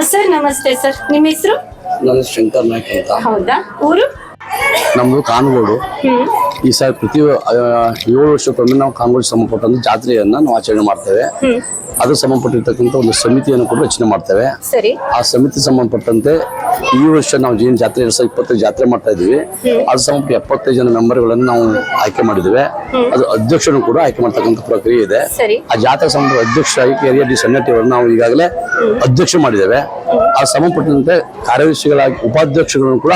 Sir ನಮಸ್ತೆ sir. ನಿಮ್ಮ ಹೆಸರು? ನನ್ನ ಶಂಕರ್ ನಾಯ್ಕ ಅಂತ. ಹೌದಾ? ಊರು? ನಮ್ದು ಕಾನ್ಗೋಡು. ಹ್ಮ್. ಈ ಸಾರಿ ಪ್ರತಿ ಏಳು ವರ್ಷಕ್ಕೊಮ್ಮೆ ನಾವು ಕಾನಗೋಡು ಸಂಬಂಧಪಟ್ಟಂತ ಜಾತ್ರೆಯನ್ನ ನಾವು ಆಚರಣೆ ಮಾಡ್ತೇವೆ. ಅದಕ್ಕೆ ಅದು ಸಂಬಂಧಪಟ್ಟಿರ್ತಕ್ಕಂಥ ಒಂದು ಸಮಿತಿಯನ್ನು ಕೂಡ ರಚನೆ ಮಾಡ್ತೇವೆ. ಸರಿ. ಆ ಸಮಿತಿ ಸಂಬಂಧಪಟ್ಟಂತೆ ಈ ವರ್ಷ ನಾವು ಜೀನ್ ಜಾತ್ರೆ ಎರಡ್ ಸಾವಿರದ ಇಪ್ಪತ್ತೈದು ಜಾತ್ರೆ ಮಾಡ್ತಾ ಇದೀವಿ ಅದ್ರ ಸಂಬಂಧ ಎಪ್ಪತ್ತೈದು ಜನ ಮೆಂಬರ್ಗಳನ್ನು ನಾವು ಆಯ್ಕೆ ಮಾಡಿದ್ದೇವೆ. ಅದು ಅಧ್ಯಕ್ಷರು ಕೂಡ ಆಯ್ಕೆ ಮಾಡ್ತಕ್ಕಂಥ ಪ್ರಕ್ರಿಯೆ ಇದೆ. ಆ ಜಾತ್ರೆ ಸಂಬಂಧ ಅಧ್ಯಕ್ಷರಾಗಿ ಕೆರಿಯ ಡಿ ಸಣ್ಣಟ್ಟಿ ಅವರನ್ನು ನಾವು ಈಗಾಗಲೇ ಅಧ್ಯಕ್ಷ ಮಾಡಿದ್ದೇವೆ. ಆ ಸಂಬಂಧಪಟ್ಟಂತೆ ಕಾರ್ಯದರ್ಶಿಗಳಾಗಿ ಉಪಾಧ್ಯಕ್ಷಗಳನ್ನು ಕೂಡ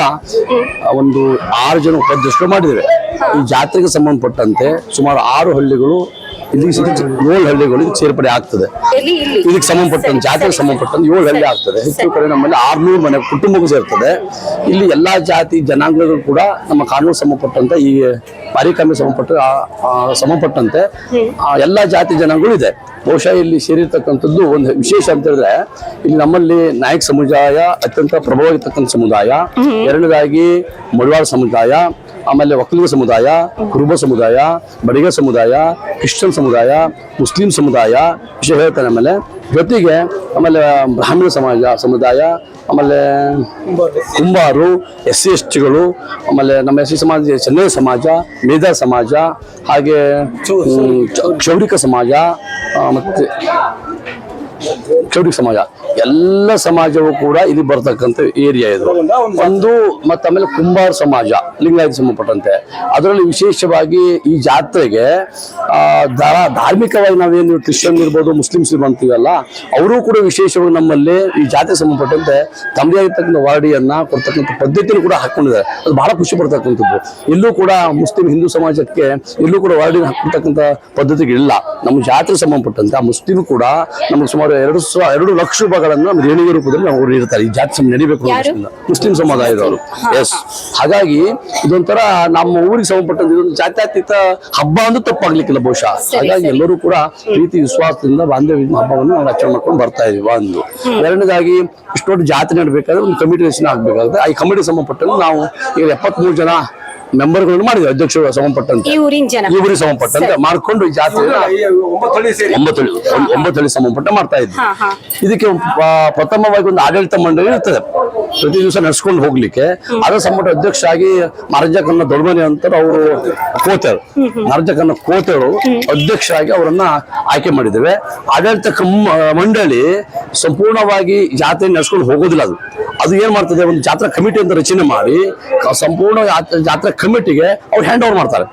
ಒಂದು ಆರು ಜನ ಉಪಾಧ್ಯಕ್ಷರು ಮಾಡಿದ್ದೇವೆ. ಈ ಜಾತ್ರೆಗೆ ಸಂಬಂಧಪಟ್ಟಂತೆ ಸುಮಾರು ಆರು ಹಳ್ಳಿಗಳು ಇಲ್ಲಿ ಏಳು ಹಳ್ಳಿಗಳು ಸೇರ್ಪಡೆ ಆಗ್ತದೆ. ಇದಕ್ಕೆ ಸಂಬಂಧಪಟ್ಟಂತೆ ಜಾತ್ರೆಗೆ ಸಂಬಂಧಪಟ್ಟಂತೆ ಏಳು ಹಳ್ಳಿ ಆಗ್ತದೆ. ಹೆಚ್ಚು ಕಡೆ ನಮ್ಮಲ್ಲಿ ಆರ್ನೂರು ಮನೆ ಕುಟುಂಬಕ್ಕೂ ಸೇರ್ತದೆ. ಇಲ್ಲಿ ಎಲ್ಲಾ ಜಾತಿ ಜನಾಂಗಗಳು ಕೂಡ ನಮ್ಮ ಕಾನೂನು ಸಂಬಂಧಪಟ್ಟಂತೆ ಈ ಪಾರಿಕಾಮ್ಯ ಸಂಬಂಧಪಟ್ಟ ಸಂಬಂಧಪಟ್ಟಂತೆ ಆ ಎಲ್ಲಾ ಜಾತಿ ಜನಾಂಗಗಳು ಇದೆ. ಬಹುಶಃ ಇಲ್ಲಿ ಸೇರಿರ್ತಕ್ಕಂಥದ್ದು ಒಂದು ವಿಶೇಷ ಅಂತ ಹೇಳಿದ್ರೆ, ಇಲ್ಲಿ ನಮ್ಮಲ್ಲಿ ನಾಯಕ್ ಸಮುದಾಯ ಅತ್ಯಂತ ಪ್ರಭಾವಿತಕ್ಕಂಥ ಸಮುದಾಯ, ಎರಡನೇದಾಗಿ ಮಡಿವಾಳ ಸಮುದಾಯ, ಆಮೇಲೆ ಒಕ್ಕಲಿಗ ಸಮುದಾಯ, ಕುರುಬ ಸಮುದಾಯ, ಬಡಿಗ ಸಮುದಾಯ, ಕ್ರಿಶ್ಚಿಯನ್ ಸಮುದಾಯ, ಮುಸ್ಲಿಂ ಸಮುದಾಯ ವಿಷಯ ಹೇಳ್ತಾನೆ ಆಮೇಲೆ. ಜೊತೆಗೆ ಆಮೇಲೆ ಬ್ರಾಹ್ಮಣ ಸಮಾಜ, ಸಮುದಾಯ ಆಮೇಲೆ ಕುಂಬಾರು ಎಸ್ ಸಿ ಎಸ್ ಟಿಗಳು ಆಮೇಲೆ ನಮ್ಮ ಎಸ್ ಸಿ ಸಮಾಜ ಚೆನ್ನೈ ಸಮಾಜ ಮೇಧಾ ಸಮಾಜ ಹಾಗೆ ಕ್ಷೌರಿಕ ಸಮಾಜ. ಮತ್ತೆ ಕ್ಷೌರಿಕ ಸಮಾಜ. ಎಲ್ಲ ಸಮಾಜವು ಕೂಡ ಇಲ್ಲಿ ಬರ್ತಕ್ಕಂಥ ಏರಿಯಾ ಇದು. ಒಂದು ಮತ್ತೆ ಆಮೇಲೆ ಕುಂಬಾರ ಸಮಾಜ, ಲಿಂಗಾಯತ ಸಂಬಂಧಪಟ್ಟಂತೆ. ಅದರಲ್ಲಿ ವಿಶೇಷವಾಗಿ ಈ ಜಾತ್ರೆಗೆ ಧಾರ್ಮಿಕವಾಗಿ ನಾವೇನು ಕ್ರಿಶ್ಚಿಯನ್ ಇರ್ಬೋದು, ಮುಸ್ಲಿಮ್ಸ್ ಅಂತೀವಲ್ಲ, ಅವರು ಕೂಡ ವಿಶೇಷವಾಗಿ ನಮ್ಮಲ್ಲಿ ಈ ಜಾತ್ರೆ ಸಂಬಂಧಪಟ್ಟಂತೆ ತಮ್ಮದೇ ಆಗಿರ್ತಕ್ಕಂಥ ವಾರ್ಡಿಯನ್ನ ಕೊಡ್ತಕ್ಕಂಥ ಪದ್ಧತಿಯನ್ನು ಕೂಡ ಹಾಕೊಂಡಿದ್ದಾರೆ. ಅದು ಬಹಳ ಖುಷಿ ಪಡ್ತಕ್ಕಂಥದ್ದು. ಇಲ್ಲೂ ಕೂಡ ಮುಸ್ಲಿಂ ಹಿಂದೂ ಸಮಾಜಕ್ಕೆ ಇಲ್ಲೂ ಕೂಡ ವಾರ್ಡಿನ ಹಾಕಿರ್ತಕ್ಕಂಥ ಪದ್ಧತಿಗಳಿಲ್ಲ. ನಮ್ಮ ಜಾತ್ರೆ ಸಂಬಂಧಪಟ್ಟಂತೆ ಆ ಮುಸ್ಲಿಂ ಕೂಡ ನಮಗೆ ಸುಮಾರು ಎರಡು ಸಾವಿರ ಎರಡು ಲಕ್ಷ ರೂಪಾಯಿಗಳನ್ನು ನಮ್ಮ ದೇಣಿಗೆ ರೂಪದಲ್ಲಿ ನಾವು ಇರ್ತಾರೆ ಈ ಜಾತಿ ನಡಿಬೇಕು ಮುಸ್ಲಿಂ ಸಮುದಾಯದವರು. ಎಸ್ ಹಾಗಾಗಿ ಇದೊಂಥರ ನಮ್ಮ ಊರಿಗೆ ಸಂಬಂಧಪಟ್ಟಂತ ಇದೊಂದು ಜಾತ್ಯಾತೀತ ಹಬ್ಬ ಅಂದ್ರೆ ತಪ್ಪಾಗ್ಲಿಕ್ಕಿಲ್ಲ ಬಹುಶಃ. ಹಾಗಾಗಿ ಎಲ್ಲರೂ ಕೂಡ ಪ್ರೀತಿ ವಿಶ್ವಾಸದಿಂದ ಬಾಂಧವ್ಯ ಹಬ್ಬವನ್ನು ನಾವು ಆಚರಣೆ ಮಾಡ್ಕೊಂಡು ಬರ್ತಾ ಇದೀವಿ ಒಂದು ಎರಡನೇದಾಗಿ ಇಷ್ಟೊಂದು ಜಾತ್ರೆ ನಡಬೇಕಾದ್ರೆ ಒಂದು ಕಮಿಟಿ ರಚನೆ ಆಗ್ಬೇಕಾಗುತ್ತೆ. ಆ ಕಮಿಟಿ ಸಂಬಂಧಪಟ್ಟಂತೆ ನಾವು ಈಗ ಎಪ್ಪತ್ಮೂರು ಜನ ಮೆಂಬರ್ಗಳನ್ನು ಮಾಡಿದ್ವಿ ಅಧ್ಯಕ್ಷರು ಸಂಬಂಧಪಟ್ಟಂತೆ. ಈ ಊರಿನ ಜನ. ಈ ಊರಿಗೆ ಸಂಬಂಧಪಟ್ಟಂತೆ ಮಾಡ್ಕೊಂಡು ಜಾತಿ ಒಂಬತ್ತು ಹಳ್ಳಿ ಸಂಬಂಧಪಟ್ಟ ಮಾಡ್ತಾ ಇದ್ವಿ ಇದಕ್ಕೆ ಪ್ರಥಮವಾಗಿ ಒಂದು ಆಡಳಿತ ಮಂಡಳಿ ಇರ್ತದೆ. ಪ್ರತಿ ದಿವಸ ನಡೆಸ್ಕೊಂಡು ಹೋಗ್ಲಿಕ್ಕೆ. ಅದರ ಸಂಪುಟ ಅಧ್ಯಕ್ಷ ಆಗಿ ಮರಜಕನ್ನ ದೊಡ್ಡಮನೆ ಅಂತ ಅವರು ಕೋತರು. ಕೋತಳು ಅಧ್ಯಕ್ಷ ಆಗಿ ಅವರನ್ನ ಆಯ್ಕೆ ಮಾಡಿದ್ದೇವೆ. ಆಡಳಿತ ಮಂಡಳಿ ಸಂಪೂರ್ಣವಾಗಿ ಜಾತ್ರೆ ನಡೆಸ್ಕೊಂಡು ಹೋಗೋದಿಲ್ಲ ಅದು. ಅದು ಏನ್ ಮಾಡ್ತದೆ? ಒಂದು ಜಾತ್ರಾ ಕಮಿಟಿ ಅಂತ ರಚನೆ ಮಾಡಿ ಸಂಪೂರ್ಣ ಜಾತ್ರೆ- ಕಮಿಟಿಗೆ ಅವ್ರು ಹ್ಯಾಂಡ್ ಓವರ್ ಮಾಡ್ತಾರೆ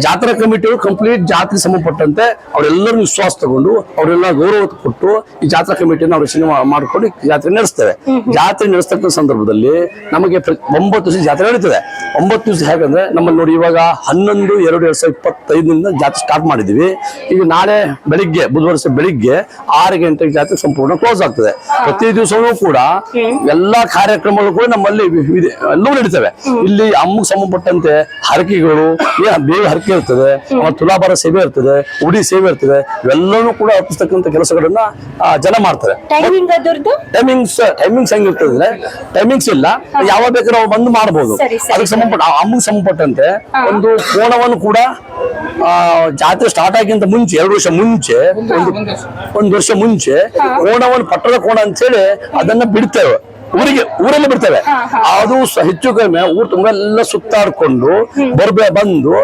ಜಾತ್ರಾ ಕಮಿಟಿ ಕಂಪ್ಲೀಟ್ ಜಾತ್ರೆ ಸಂಬಂಧಪಟ್ಟಂತೆ ಅವರೆಲ್ಲರೂ ವಿಶ್ವಾಸ ತಗೊಂಡು ಅವರೆಲ್ಲ ಗೌರವ ಕೊಟ್ಟು ಈ ಜಾತ್ರಾ ಕಮಿಟಿಯನ್ನು ಅವರು ರಚನೆ ಮಾಡಿಕೊಂಡು ಜಾತ್ರೆ ನಡೆಸ್ತೇವೆ. ಜಾತ್ರೆ ನಡೆಸ್ತಕ್ಕಂಥ ಸಂದರ್ಭದಲ್ಲಿ ನಮಗೆ ಒಂಬತ್ತು ದಿವಸ ಜಾತ್ರೆ ನಡೀತದೆ. ಒಂಬತ್ತು ದಿವಸ ಹೇಗಂದ್ರೆ ನಮ್ಮಲ್ಲಿ ನೋಡಿ ಇವಾಗ ಹನ್ನೊಂದು ಎರಡು ಎರಡ್ ಸಾವಿರದ ಇಪ್ಪತ್ತೈದರಿಂದ ಜಾತ್ರೆ ಸ್ಟಾರ್ಟ್ ಮಾಡಿದೀವಿ. ಈಗ ನಾಳೆ ಬೆಳಿಗ್ಗೆ ಬುಧವಾರ ಬೆಳಿಗ್ಗೆ ಆರು ಗಂಟೆಗೆ ಜಾತ್ರೆ ಸಂಪೂರ್ಣ ಕ್ಲೋಸ್ ಆಗ್ತದೆ. ಪ್ರತಿ ದಿವಸವೂ ಕೂಡ ಎಲ್ಲಾ ಕಾರ್ಯಕ್ರಮಗಳು ಕೂಡ ನಮ್ಮಲ್ಲಿ ಎಲ್ಲವೂ ನಡೀತವೆ. ಇಲ್ಲಿ ಅಮ್ಮಗೆ ಸಂಬಂಧಪಟ್ಟಂತೆ ಹರಕೆಗಳು ಬೇಗ ಹರಕೆ ಇರ್ತದೆ ತುಲಾಭಾರ ಸೇವೆ ಇರ್ತದೆ ಉಡಿ ಸೇವೆ ಇರ್ತದೆ ಇವೆಲ್ಲವೂ ಕೂಡ ಅರ್ಪಿಸ್ತಕ್ಕಂಥ ಕೆಲಸಗಳನ್ನ ಆ, ಜನ ಮಾಡ್ತಾರೆ. ಟೈಮಿಂಗ್ಸ್ ಟೈಮಿಂಗ್ಸ್ ಹೆಂಗಿರ್ತದೆ ಟೈಮಿಂಗ್ಸ್ ಇಲ್ಲ. ಯಾವಾಗ ಬೇಕಾದ್ರೆ ಅವ್ರು ಬಂದು ಮಾಡಬಹುದು. ಅದಕ್ಕೆ ಸಂಬಂಧಪಟ್ಟ ಅಮ್ಮಗೆ ಸಂಬಂಧಪಟ್ಟಂತೆ ಒಂದು ಕೋಣವನ್ನು ಕೂಡ ಆ, ಜಾತ್ರೆ ಸ್ಟಾರ್ಟ್ ಆಗಿಂತ ಮುಂಚೆ ಎರಡು ವರ್ಷ ಮುಂಚೆ ಒಂದು ಒಂದು ವರ್ಷ. ಮುಂಚೆ ಕೋಣವನ್ನು ಪಟ್ಟದ ಕೋಣ ಅಂತ ಹೇಳಿ ಅದನ್ನ ಬಿಡ್ತೇವೆ. ಊರಿಗೆ ಊರಲ್ಲಿ ಬಿಡ್ತವೆ. ಅದು ಹೆಚ್ಚು ಕಡಿಮೆ ಊರ್ ತುಂಬ ಎಲ್ಲ ಸುತ್ತಾಡ್ಕೊಂಡು ಬರ್ಬೇ ಬಂದು